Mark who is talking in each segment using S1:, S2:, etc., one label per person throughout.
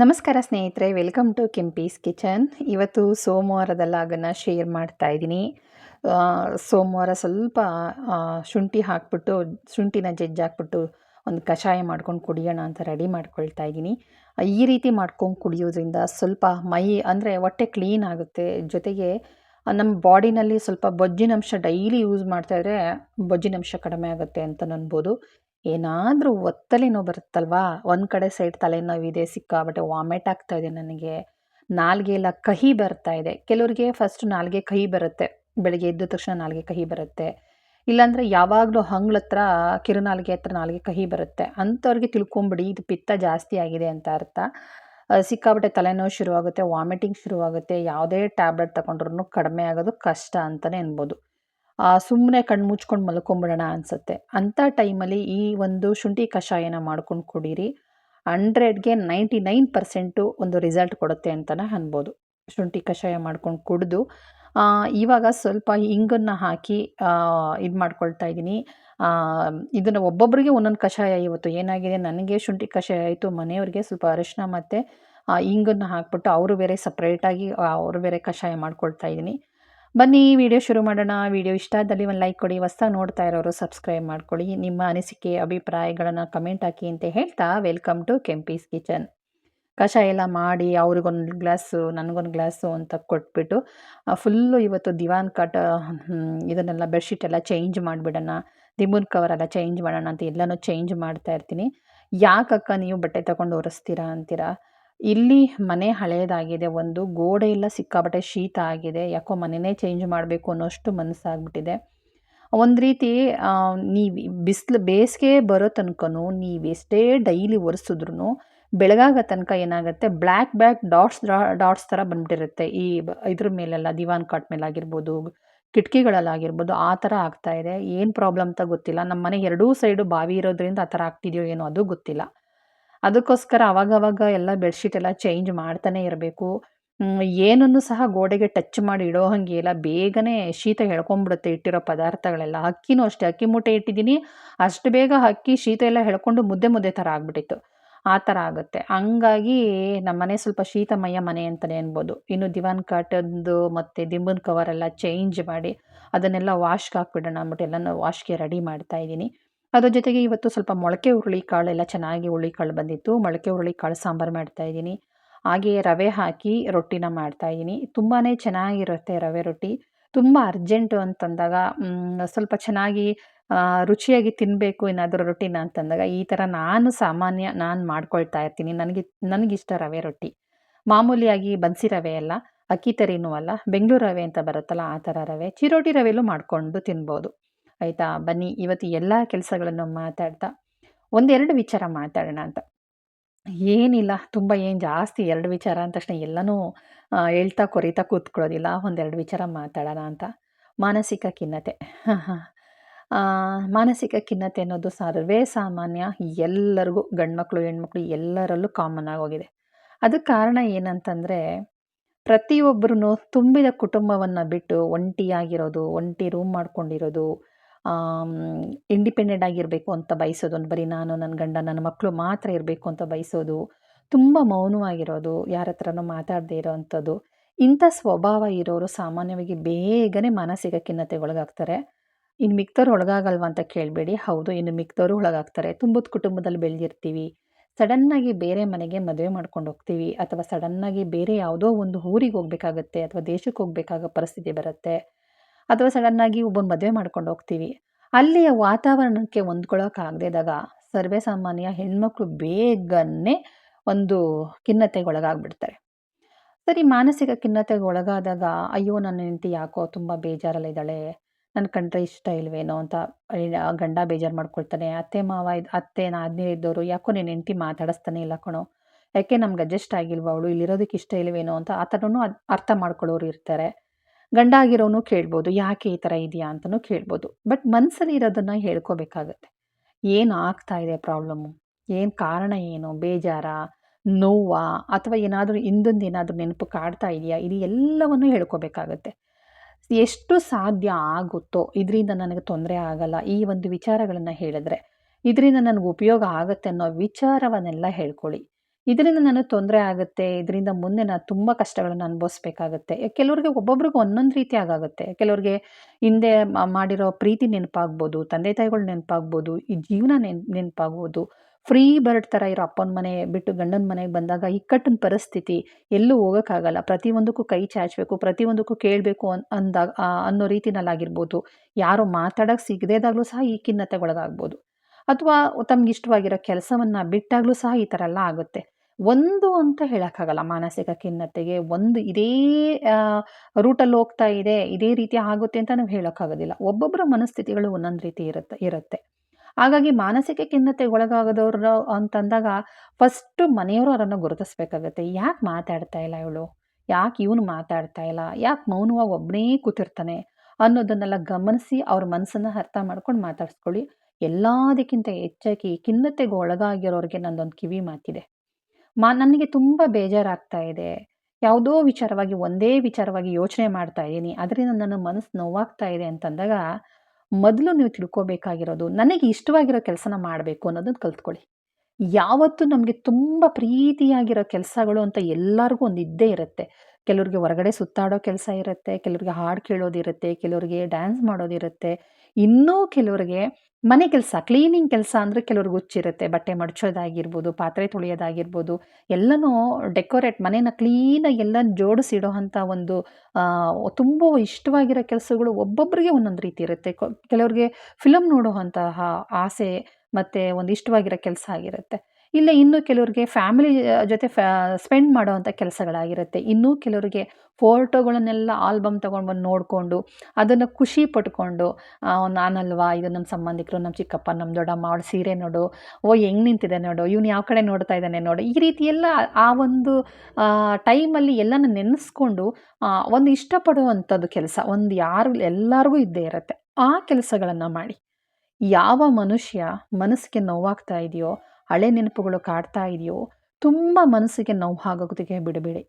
S1: ನಮಸ್ಕಾರ ಸ್ನೇಹಿತರೆ, welcome to Kempee's kitchen ಇವತ್ತು ಸೋಮವಾರದ ಅದನ್ನು ಶೇರ್ ಮಾಡ್ತಾ ಇದ್ದೀನಿ. ಸೋಮವಾರ ಸ್ವಲ್ಪ ಶುಂಠಿ ಹಾಕ್ಬಿಟ್ಟು, ಶುಂಠಿನ ಜಜ್ಜಾಕ್ಬಿಟ್ಟು ಒಂದು ಕಷಾಯ ಮಾಡ್ಕೊಂಡು ಕುಡಿಯೋಣ ಅಂತ ರೆಡಿ ಮಾಡ್ಕೊಳ್ತಾ ಇದ್ದೀನಿ. ಈ ರೀತಿ ಮಾಡ್ಕೊಂಡು ಕುಡಿಯೋದ್ರಿಂದ ಸ್ವಲ್ಪ ಮೈ, ಅಂದರೆ ಹೊಟ್ಟೆ ಕ್ಲೀನ್ ಆಗುತ್ತೆ. ಜೊತೆಗೆ, ನಮ್ಮ ಬಾಡಿನಲ್ಲಿ ಸ್ವಲ್ಪ ಬೊಜ್ಜಿನಂಶ ಡೈಲಿ ಯೂಸ್ ಮಾಡ್ತಾ ಇದ್ರೆ ಬೊಜ್ಜಿನಂಶ ಕಡಿಮೆ ಆಗುತ್ತೆ ಅಂತ ಅನ್ಬೋದು. ಏನಾದರೂ ಒತ್ತಲೆನೋ ಬರುತ್ತಲ್ವಾ? ಒಂದು ಕಡೆ ಸೈಡ್ ತಲೆನೋವಿದೆ ಸಿಕ್ಕಾಬಟ್ಟೆ ವಾಮಿಟ್ ಆಗ್ತಾ ಇದೆ ನನಗೆ. ನಾಲ್ಗೆ ಎಲ್ಲ ಕಹಿ ಬರ್ತಾ ಇದೆ. ಕೆಲವರಿಗೆ ಫಸ್ಟ್ ನಾಲ್ಗೆ ಕಹಿ ಬರುತ್ತೆ. ಬೆಳಗ್ಗೆ ಎದ್ದ ತಕ್ಷಣ ನಾಲ್ಗೆ ಕಹಿ ಬರುತ್ತೆ. ಇಲ್ಲಾಂದರೆ ಯಾವಾಗಲೂ ಹಂಗ್ಳ ಹತ್ರ ಕಿರುನಾಲ್ಗೆ ಹತ್ರ ನಾಲ್ಗೆ ಕಹಿ ಬರುತ್ತೆ. ಅಂಥವ್ರಿಗೆ ತಿಳ್ಕೊಂಬಿಡಿ, ಇದು ಪಿತ್ತ ಜಾಸ್ತಿ ಆಗಿದೆ ಅಂತ ಅರ್ಥ. ಸಿಕ್ಕಾಬಟ್ಟೆ ತಲೆನೋವು ಶುರುವಾಗುತ್ತೆ, ವಾಮಿಟಿಂಗ್ ಶುರುವಾಗುತ್ತೆ. ಯಾವುದೇ ಟ್ಯಾಬ್ಲೆಟ್ ತಗೊಂಡ್ರೂ ಕಡಿಮೆ ಆಗೋದು ಕಷ್ಟ ಅಂತಲೇ ಅನ್ಬೋದು. ಸುಮ್ಮನೆ ಕಣ್ಣು ಮುಚ್ಕೊಂಡು ಮಲ್ಕೊಂಬಿಡೋಣ ಅನಿಸುತ್ತೆ. ಅಂಥ ಟೈಮಲ್ಲಿ ಈ ಒಂದು ಶುಂಠಿ ಕಷಾಯನ ಮಾಡ್ಕೊಂಡು ಕುಡೀರಿ. ಹಂಡ್ರೆಡ್ಗೆ ನೈಂಟಿ ನೈನ್ ಪರ್ಸೆಂಟು ಒಂದು ರಿಸಲ್ಟ್ ಕೊಡುತ್ತೆ ಅಂತಲೇ ಅನ್ಬೋದು. ಶುಂಠಿ ಕಷಾಯ ಮಾಡ್ಕೊಂಡು ಕುಡಿದು. ಇವಾಗ ಸ್ವಲ್ಪ ಇಂಗನ್ನು ಹಾಕಿ ಇದು ಮಾಡ್ಕೊಳ್ತಾ ಇದ್ದೀನಿ. ಇದನ್ನು ಒಬ್ಬೊಬ್ಬರಿಗೆ ಒಂದೊಂದು ಕಷಾಯ ಇವತ್ತು ಏನಾಗಿದೆ? ನನಗೆ ಶುಂಠಿ ಕಷಾಯ ಆಯಿತು, ಮನೆಯವ್ರಿಗೆ ಸ್ವಲ್ಪ ಅರಿಶಿನ ಮತ್ತು ಇಂಗನ್ನು ಹಾಕ್ಬಿಟ್ಟು ಅವರು ಬೇರೆ ಸಪ್ರೇಟಾಗಿ ಅವರು ಬೇರೆ ಕಷಾಯ ಮಾಡ್ಕೊಳ್ತಾ ಇದ್ದೀನಿ. ಬನ್ನಿ ವಿಡಿಯೋ ಶುರು ಮಾಡೋಣ. ವಿಡಿಯೋ ಇಷ್ಟ ಆದಲ್ಲಿ ಒಂದು ಲೈಕ್ ಕೊಡಿ. ಹೊಸ್ದಾಗಿ ನೋಡ್ತಾ ಇರೋರು ಸಬ್ಸ್ಕ್ರೈಬ್ ಮಾಡ್ಕೊಳ್ಳಿ. ನಿಮ್ಮ ಅನಿಸಿಕೆ, ಅಭಿಪ್ರಾಯಗಳನ್ನು ಕಮೆಂಟ್ ಹಾಕಿ ಅಂತ ಹೇಳ್ತಾ ವೆಲ್ಕಮ್ ಟು ಕೆಂಪೀಸ್ ಕಿಚನ್ ಕಷಾಯ ಎಲ್ಲ ಮಾಡಿ, ಅವ್ರಿಗೊಂದು ಗ್ಲಾಸು ನನಗೊಂದು ಗ್ಲಾಸು ಅಂತ ಕೊಟ್ಬಿಟ್ಟು ಫುಲ್ಲು ಇವತ್ತು ದಿವಾನ್ ಕಟ್ ಇದನ್ನೆಲ್ಲ ಬೆಡ್ಶೀಟ್ ಎಲ್ಲ ಚೇಂಜ್ ಮಾಡಿಬಿಡೋಣ. ದಿಮುನ್ ಕವರ್ ಎಲ್ಲ ಚೇಂಜ್ ಮಾಡೋಣ ಅಂತ ಎಲ್ಲನೂ ಚೇಂಜ್ ಮಾಡ್ತಾ ಇರ್ತೀನಿ. ಯಾಕಕ್ಕ ನೀವು ಬಟ್ಟೆ ತಗೊಂಡು ಒರೆಸ್ತೀರಾ ಅಂತೀರಾ? ಇಲ್ಲಿ ಮನೆ ಹಳೆಯದಾಗಿದೆ ಒಂದು ಗೋಡೆ ಎಲ್ಲ ಸಿಕ್ಕಾಬಟ್ಟೆ ಶೀತ ಆಗಿದೆ, ಯಾಕೋ ಮನೆನೇ ಚೇಂಜ್ ಮಾಡಬೇಕು ಅನ್ನೋಷ್ಟು ಮನಸ್ಸಾಗ್ಬಿಟ್ಟಿದೆ. ಒಂದು ರೀತಿ ನೀವು ಬಿಸಿಲು, ಬೇಸಿಗೆ ಬರೋ ತನಕನೂ ನೀವು ಎಷ್ಟೇ ಡೈಲಿ ಒರೆಸಿದ್ರು ಬೆಳಗಾಗ ತನಕ ಏನಾಗುತ್ತೆ, ಬ್ಲ್ಯಾಕ್ ಬ್ಯಾಕ್ ಡಾಟ್ಸ್ ಡಾಟ್ಸ್ ಥರ ಬಂದ್ಬಿಟ್ಟಿರುತ್ತೆ. ಈ ಇದ್ರ ಮೇಲೆಲ್ಲ ದಿವಾನ್ ಕಾಟ್ ಮೇಲೆ ಆಗಿರ್ಬೋದು ಕಿಟಕಿಗಳಲ್ಲಾಗಿರ್ಬೋದು ಆ ಥರ ಆಗ್ತಾಯಿದೆ ಏನು ಪ್ರಾಬ್ಲಮ್ ಅಂತ ಗೊತ್ತಿಲ್ಲ. ನಮ್ಮ ಮನೆ ಎರಡೂ ಸೈಡು ಬಾವಿ ಇರೋದ್ರಿಂದ ಆ ಥರ ಆಗ್ತಿದೆಯೋ ಏನೋ ಅದು ಗೊತ್ತಿಲ್ಲ. ಅದಕ್ಕೋಸ್ಕರ ಅವಾಗವಾಗ ಎಲ್ಲ ಬೆಡ್ಶೀಟ್ ಎಲ್ಲ ಚೇಂಜ್ ಮಾಡ್ತಾನೆ ಇರಬೇಕು. ಏನನ್ನು ಸಹ ಗೋಡೆಗೆ ಟಚ್ ಮಾಡಿ ಇಡೋ ಹಾಗೆ ಇಲ್ಲ. ಬೇಗನೆ ಶೀತ ಹೇಳ್ಕೊಂಡ್ಬಿಡುತ್ತೆ ಇಟ್ಟಿರೋ ಪದಾರ್ಥಗಳೆಲ್ಲ. ಅಕ್ಕಿನೂ ಅಷ್ಟೇ. ಅಕ್ಕಿ ಮೂಟೆ ಇಟ್ಟಿದ್ದೀನಿ. ಅಷ್ಟು ಬೇಗ ಅಕ್ಕಿ ಶೀತ ಎಲ್ಲ ಹೇಳ್ಕೊಂಡು ಮುದ್ದೆ ಮುದ್ದೆ ಥರ ಆಗಿಬಿಟ್ಟಿತ್ತು. ಆ ಥರ ಆಗುತ್ತೆ. ಹಂಗಾಗಿ ನಮ್ಮ ಮನೆ ಸ್ವಲ್ಪ ಶೀತಮಯ ಮನೆ ಅಂತಲೇ ಅನ್ಬೋದು. ಇನ್ನು ದಿವಾನ್ ಕಾಟದ್ದು ಮತ್ತು ದಿಂಬನ್ ಕವರ್ ಎಲ್ಲ ಚೇಂಜ್ ಮಾಡಿ ಅದನ್ನೆಲ್ಲ ವಾಶ್ಗೆ ಹಾಕ್ಬಿಡೋಣ ಅಂದ್ಬಿಟ್ಟು ಎಲ್ಲನೂ ವಾಶ್ಗೆ ರೆಡಿ ಮಾಡ್ತಾ ಇದ್ದೀನಿ. ಅದ್ರ ಜೊತೆಗೆ ಇವತ್ತು ಸ್ವಲ್ಪ ಮೊಳಕೆ ಹುರುಳಿ ಕಾಳೆಲ್ಲ ಎಲ್ಲ ಚೆನ್ನಾಗಿ ಹುರುಳಿಕಾಳು ಬಂದಿತ್ತು. ಮೊಳಕೆ ಹುರುಳಿಕಾಳು ಸಾಂಬಾರು ಮಾಡ್ತಾ ಇದ್ದೀನಿ. ಹಾಗೆಯೇ ರವೆ ಹಾಕಿ ರೊಟ್ಟಿನ ಮಾಡ್ತಾ ಇದ್ದೀನಿ. ತುಂಬಾ ಚೆನ್ನಾಗಿರುತ್ತೆ ರವೆ ರೊಟ್ಟಿ. ತುಂಬ ಅರ್ಜೆಂಟು ಅಂತಂದಾಗ ಸ್ವಲ್ಪ ಚೆನ್ನಾಗಿ ರುಚಿಯಾಗಿ ತಿನ್ನಬೇಕು ಏನಾದರೂ ರೊಟ್ಟಿನ ಅಂತಂದಾಗ ಈ ಥರ ನಾನು ಸಾಮಾನ್ಯ ನಾನು ಮಾಡ್ಕೊಳ್ತಾ ಇರ್ತೀನಿ. ನನಗೆ, ನನಗಿಷ್ಟ ರವೆ ರೊಟ್ಟಿ. ಮಾಮೂಲಿಯಾಗಿ ಬನ್ಸಿ ರವೆ ಅಲ್ಲ, ಅಕ್ಕಿ ತರಿನೂ ಅಲ್ಲ, ಬೆಂಗಳೂರು ರವೆ ಅಂತ ಬರುತ್ತಲ್ಲ ಆ ಥರ ರವೆ. ಚಿರೋಟಿ ರವೆಲೂ ಮಾಡಿಕೊಂಡು ತಿನ್ಬೋದು. ಆಯಿತಾ? ಬನ್ನಿ, ಇವತ್ತು ಎಲ್ಲ ಕೆಲಸಗಳನ್ನು ಮಾತಾಡ್ತಾ, ಒಂದೆರಡು ವಿಚಾರ ಮಾತಾಡೋಣ ಅಂತ. ಏನಿಲ್ಲ, ತುಂಬ ಏನು ಜಾಸ್ತಿ ಎರಡು ವಿಚಾರ ಅಂದ ತಕ್ಷಣ ಎಲ್ಲನೂ ಹೇಳ್ತಾ ಕೊರಿತಾ ಕೂತ್ಕೊಳ್ಳೋದಿಲ್ಲ, ಒಂದೆರಡು ವಿಚಾರ ಮಾತಾಡೋಣ ಅಂತ. ಮಾನಸಿಕ ಖಿನ್ನತೆ. ಮಾನಸಿಕ ಖಿನ್ನತೆ ಅನ್ನೋದು ಸರ್ವೇ ಸಾಮಾನ್ಯ ಎಲ್ಲರಿಗೂ, ಗಂಡ್ಮಕ್ಳು, ಹೆಣ್ಮಕ್ಳು ಎಲ್ಲರಲ್ಲೂ ಕಾಮನ್ ಆಗೋಗಿದೆ ಅದಕ್ಕೆ ಕಾರಣ ಏನಂತಂದರೆ ಪ್ರತಿಯೊಬ್ಬರೂ ತುಂಬಿದ ಕುಟುಂಬವನ್ನು ಬಿಟ್ಟು ಒಂಟಿಯಾಗಿರೋದು, ಒಂಟಿ ರೂಮ್ ಮಾಡ್ಕೊಂಡಿರೋದು ಇಂಡಿಪೆಂಡೆಂಟ್ ಆಗಿರಬೇಕು ಅಂತ ಬಯಸೋದು. ಒಂದು ಬರೀ ನಾನು ನನ್ನ ಗಂಡ, ನನ್ನ ಮಕ್ಕಳು ಮಾತ್ರ ಇರಬೇಕು ಅಂತ ಬಯಸೋದು. ತುಂಬ ಮೌನವಾಗಿರೋದು, ಯಾರ ಹತ್ರನೂ ಮಾತಾಡದೇ ಇರೋ ಅಂಥದ್ದು. ಇಂಥ ಸ್ವಭಾವ ಇರೋರು ಸಾಮಾನ್ಯವಾಗಿ ಬೇಗನೆ ಮಾನಸಿಕ ಖಿನ್ನತೆಗೆ ಒಳಗಾಗ್ತಾರೆ. ಇನ್ನು ಮಿಕ್ತವ್ರು ಒಳಗಾಗಲ್ವಾ ಅಂತ ಕೇಳಬೇಡಿ. ಹೌದು, ಇನ್ನು ಮಿಕ್ತವರು ಒಳಗಾಗ್ತಾರೆ. ತುಂಬದ ಕುಟುಂಬದಲ್ಲಿ ಬೆಳೆದಿರ್ತೀವಿ. ಸಡನ್ನಾಗಿ ಬೇರೆ ಮನೆಗೆ ಮದುವೆ ಮಾಡ್ಕೊಂಡು ಹೋಗ್ತೀವಿ. ಅಥವಾ ಸಡನ್ನಾಗಿ ಬೇರೆ ಯಾವುದೋ ಒಂದು ಊರಿಗೆ ಹೋಗ್ಬೇಕಾಗತ್ತೆ ಅಥವಾ ದೇಶಕ್ಕೆ ಹೋಗಬೇಕಾಗೋ ಪರಿಸ್ಥಿತಿ ಬರುತ್ತೆ. ಅಥವಾ ಸಡನ್ನಾಗಿ ಒಬ್ಬನ ಮದುವೆ ಮಾಡ್ಕೊಂಡು ಹೋಗ್ತೀವಿ. ಅಲ್ಲಿಯ ವಾತಾವರಣಕ್ಕೆ ಹೊಂದ್ಕೊಳ್ಳೋಕ್ಕಾಗದಿದ್ದಾಗ ಸರ್ವೇ ಸಾಮಾನ್ಯ ಹೆಣ್ಮಕ್ಳು ಬೇಗನೆ ಒಂದು ಖಿನ್ನತೆಗೆ ಒಳಗಾಗ್ಬಿಡ್ತಾರೆ. ಸರಿ, ಮಾನಸಿಕ ಖಿನ್ನತೆಗೆ ಒಳಗಾದಾಗ, ಅಯ್ಯೋ, ನನ್ನ ಹೆಂಡತಿ ಯಾಕೋ ತುಂಬ ಬೇಜಾರಲ್ಲಿದ್ದಾಳೆ ನನ್ನ ಕಂಡ್ರೆ ಇಷ್ಟ ಇಲ್ವೇನೋ ಅಂತ ಗಂಡ ಬೇಜಾರು ಮಾಡ್ಕೊಳ್ತಾನೆ, ಅತ್ತೆ, ಮಾವ ಇದು, ಅತ್ತೆ ನಾದಿನಿ ಇದ್ದವರು ಯಾಕೋ ನಿನ್ನ ಹೆಂಡತಿ ಮಾತಾಡಿಸ್ತಾನೆ ಇಲ್ಲ ಕಣೋ, ಯಾಕೆ ನಮ್ಗೆ ಅಡ್ಜಸ್ಟ್ ಆಗಿಲ್ವ, ಅವಳು ಇಲ್ಲಿರೋದಕ್ಕೆ ಇಷ್ಟ ಇಲ್ವೇನೋ ಅಂತ ಆ ಥರನೂ ಅರ್ಥ ಮಾಡ್ಕೊಳ್ಳೋರು ಇರ್ತಾರೆ. ಗಂಡ ಆಗಿರೋನು ಕೇಳ್ಬೋದು, ಯಾಕೆ ಈ ಥರ ಇದೆಯಾ ಅಂತಲೂ ಕೇಳ್ಬೋದು. ಬಟ್ ಮನಸ್ಸಲ್ಲಿ ಇರೋದನ್ನು ಹೇಳ್ಕೋಬೇಕಾಗತ್ತೆ. ಏನು ಆಗ್ತಾ ಇದೆ ಪ್ರಾಬ್ಲಮ್ಮು? ಏನು ಕಾರಣ ಏನು? ಬೇಜಾರ? ನೋವಾ? ಅಥವಾ ಏನಾದರೂ ಹಿಂದೊಂದು ಏನಾದರೂ ನೆನಪು ಕಾಡ್ತಾ ಇದೆಯಾ? ಇದು ಎಲ್ಲವನ್ನು ಹೇಳ್ಕೋಬೇಕಾಗತ್ತೆ. ಎಷ್ಟು ಸಾಧ್ಯ ಆಗುತ್ತೋ, ಇದರಿಂದ ನನಗೆ ತೊಂದರೆ ಆಗಲ್ಲ. ಈ ಒಂದು ವಿಚಾರಗಳನ್ನು ಹೇಳಿದ್ರೆ, ಇದರಿಂದ ನನಗೆ ಉಪಯೋಗ ಆಗುತ್ತೆ ಅನ್ನೋ ವಿಚಾರವನ್ನೆಲ್ಲ ಹೇಳ್ಕೊಳ್ಳಿ. ಇದರಿಂದ ನನಗೆ ತೊಂದರೆ ಆಗುತ್ತೆ. ಇದರಿಂದ ಮುಂದೆ ನಾನು ತುಂಬ ಕಷ್ಟಗಳನ್ನು ಅನುಭವಿಸ್ಬೇಕಾಗತ್ತೆ. ಕೆಲವ್ರಿಗೆ ಒಬ್ಬೊಬ್ರಿಗೆ ಒಂದೊಂದು ರೀತಿಯಾಗುತ್ತೆ ಕೆಲವ್ರಿಗೆ ಹಿಂದೆ ಮಾಡಿರೋ ಪ್ರೀತಿ ನೆನಪಾಗ್ಬೋದು, ತಂದೆ ತಾಯಿಗಳು ನೆನಪಾಗ್ಬೋದು, ಈ ಜೀವನ ನೆನ್ ನೆನಪಾಗ್ಬೋದು. ಫ್ರೀ ಬರ್ಡ್ ಥರ ಇರೋ ಅಪ್ಪನ ಮನೆ ಬಿಟ್ಟು ಗಂಡನ ಮನೆಗೆ ಬಂದಾಗ ಇಕ್ಕಟ್ಟಿನ ಪರಿಸ್ಥಿತಿ ಎಲ್ಲೂ ಹೋಗೋಕ್ಕಾಗಲ್ಲ. ಪ್ರತಿಯೊಂದಕ್ಕೂ ಕೈ ಚಾಚಬೇಕು, ಪ್ರತಿಯೊಂದಕ್ಕೂ ಕೇಳಬೇಕು ಅನ್ ಅಂದಾಗ ಅನ್ನೋ ರೀತಿನಲ್ಲಾಗಿರ್ಬೋದು. ಯಾರು ಮಾತಾಡೋಕ್ಕೆ ಸಿಗದೇದಾಗಲೂ ಸಹ ಈ ಖಿನ್ನತೆಗೊಳಗಾಗ್ಬೋದು. ಅಥವಾ ತಮ್ಗೆ ಇಷ್ಟವಾಗಿರೋ ಕೆಲಸವನ್ನು ಬಿಟ್ಟಾಗಲೂ ಸಹ ಈ ಥರ ಎಲ್ಲ ಆಗುತ್ತೆ. ಒಂದು ಅಂತ ಹೇಳೋಕ್ಕಾಗಲ್ಲ ಮಾನಸಿಕ ಖಿನ್ನತೆಗೆ. ಒಂದು ಇದೇ ರೂಟಲ್ಲಿ ಹೋಗ್ತಾ ಇದೆ, ಇದೇ ರೀತಿ ಆಗುತ್ತೆ ಅಂತ ನಾವು ಹೇಳೋಕ್ಕಾಗೋದಿಲ್ಲ. ಒಬ್ಬೊಬ್ಬರ ಮನಸ್ಥಿತಿಗಳು ಒಂದೊಂದು ರೀತಿ ಇರುತ್ತೆ ಇರುತ್ತೆ. ಹಾಗಾಗಿ ಮಾನಸಿಕ ಖಿನ್ನತೆ ಒಳಗಾಗದವ್ರು ಅಂತಂದಾಗ ಫಸ್ಟು ಮನೆಯವರು ಅವರನ್ನು ಗುರುತಿಸ್ಬೇಕಾಗತ್ತೆ. ಯಾಕೆ ಮಾತಾಡ್ತಾ ಇಲ್ಲ ಇವಳು? ಯಾಕೆ ಇವನು ಮಾತಾಡ್ತಾ ಇಲ್ಲ? ಯಾಕೆ ಮೌನವಾಗಿ ಒಬ್ಬನೇ ಕೂತಿರ್ತಾನೆ? ಅನ್ನೋದನ್ನೆಲ್ಲ ಗಮನಿಸಿ ಅವ್ರ ಮನಸ್ಸನ್ನು ಅರ್ಥ ಮಾಡ್ಕೊಂಡು ಮಾತಾಡಿಸ್ಕೊಳ್ಳಿ. ಎಲ್ಲದಕ್ಕಿಂತ ಹೆಚ್ಚಾಗಿ ಖಿನ್ನತೆಗೆ ಒಳಗಾಗಿರೋರಿಗೆ ನಂದೊಂದು ಕಿವಿ ಮಾತಿದೆ. ಮಾ, ನನಗೆ ತುಂಬ ಬೇಜಾರಾಗ್ತಾ ಇದೆ. ಯಾವುದೋ ವಿಚಾರವಾಗಿ, ಒಂದೇ ವಿಚಾರವಾಗಿ ಯೋಚನೆ ಮಾಡ್ತಾ ಇದ್ದೀನಿ. ಅದರಿಂದ ನನ್ನ ಮನಸ್ಸು ನೋವಾಗ್ತಾ ಇದೆ ಅಂತಂದಾಗ, ಮೊದಲು ನೀವು ತಿಳ್ಕೊಬೇಕಾಗಿರೋದು, ನನಗೆ ಇಷ್ಟವಾಗಿರೋ ಕೆಲಸನ ಮಾಡಬೇಕು ಅನ್ನೋದನ್ನು ಕಲ್ತ್ಕೊಳ್ಳಿ. ಯಾವತ್ತು ನಮಗೆ ತುಂಬ ಪ್ರೀತಿಯಾಗಿರೋ ಕೆಲಸಗಳು ಅಂತ ಎಲ್ಲರಿಗೂ ಒಂದು ಇದ್ದೇ ಇರುತ್ತೆ. ಕೆಲವ್ರಿಗೆ ಹೊರಗಡೆ ಸುತ್ತಾಡೋ ಕೆಲಸ ಇರುತ್ತೆ, ಕೆಲವ್ರಿಗೆ ಹಾಡು ಕೇಳೋದಿರುತ್ತೆ, ಕೆಲವ್ರಿಗೆ ಡ್ಯಾನ್ಸ್ ಮಾಡೋದಿರುತ್ತೆ. ಇನ್ನೂ ಕೆಲವ್ರಿಗೆ ಮನೆ ಕೆಲಸ, ಕ್ಲೀನಿಂಗ್ ಕೆಲಸ ಅಂದರೆ ಕೆಲವ್ರಿಗೆ ಹುಚ್ಚಿರುತ್ತೆ ಬಟ್ಟೆ ಮಡಚೋದಾಗಿರ್ಬೋದು, ಪಾತ್ರೆ ತೊಳೆಯೋದಾಗಿರ್ಬೋದು, ಎಲ್ಲನೂ ಡೆಕೋರೇಟ್ ಮನೇನ ಕ್ಲೀನಾಗಿ ಎಲ್ಲ ಜೋಡಿಸಿಡೋ ಅಂಥ ಒಂದು ತುಂಬ ಇಷ್ಟವಾಗಿರೋ ಕೆಲಸಗಳು ಒಬ್ಬೊಬ್ಬರಿಗೆ ಒಂದೊಂದು ರೀತಿ ಇರುತ್ತೆ. ಕೆಲವ್ರಿಗೆ ಫಿಲಮ್ ನೋಡೋ ಆಸೆ ಮತ್ತು ಒಂದು ಇಷ್ಟವಾಗಿರೋ ಕೆಲಸ ಆಗಿರುತ್ತೆ. ಇಲ್ಲ ಇನ್ನು ಕೆಲವರಿಗೆ ಫ್ಯಾಮಿಲಿ ಜೊತೆ ಫ್ಯಾ, ಸ್ಪೆಂಡ್ ಮಾಡೋವಂಥ ಕೆಲಸಗಳಾಗಿರುತ್ತೆ. ಇನ್ನೂ ಕೆಲವರಿಗೆ ಫೋಟೋಗಳನ್ನೆಲ್ಲ ಆಲ್ಬಮ್ ತೊಗೊಂಡು ಬಂದು ನೋಡಿಕೊಂಡು, ಅದನ್ನು ಖುಷಿ ಪಟ್ಕೊಂಡು ನಾನಲ್ವಾ, ಇದು ನಮ್ಮ ಸಂಬಂಧಿಕರು ನಮ್ಮ ಚಿಕ್ಕಪ್ಪ ನಮ್ಮ ದೊಡ್ಡಮ್ಮ, ಅವಳು ಸೀರೆ ನೋಡು, ಓ, ಹೆಂಗೆ ನಿಂತಿದೆ ನೋಡು, ಇವನು ಯಾವ ಕಡೆ ನೋಡ್ತಾ ಇದ್ದಾನೆ ನೋಡು, ಈ ರೀತಿ ಎಲ್ಲ ಆ ಒಂದು ಟೈಮಲ್ಲಿ ಎಲ್ಲನ ನೆನೆಸ್ಕೊಂಡು ಒಂದು ಇಷ್ಟಪಡುವಂಥದ್ದು ಕೆಲಸ, ಒಂದು ಯಾರು, ಎಲ್ಲರಿಗೂ ಇದ್ದೇ ಇರುತ್ತೆ. ಆ ಕೆಲಸಗಳನ್ನು ಮಾಡಿ. ಯಾವ ಮನುಷ್ಯ ಮನಸ್ಸಿಗೆ ನೋವಾಗ್ತಾ ಇದೆಯೋ ಹಳೆ ನೆನಪುಗಳು ಕಾಡ್ತಾ ಇದೆಯೋ, ತುಂಬ ಮನಸ್ಸಿಗೆ ನೋವು ಆಗೋದಕ್ಕೆ ಬಿಡಬೇಡಿ.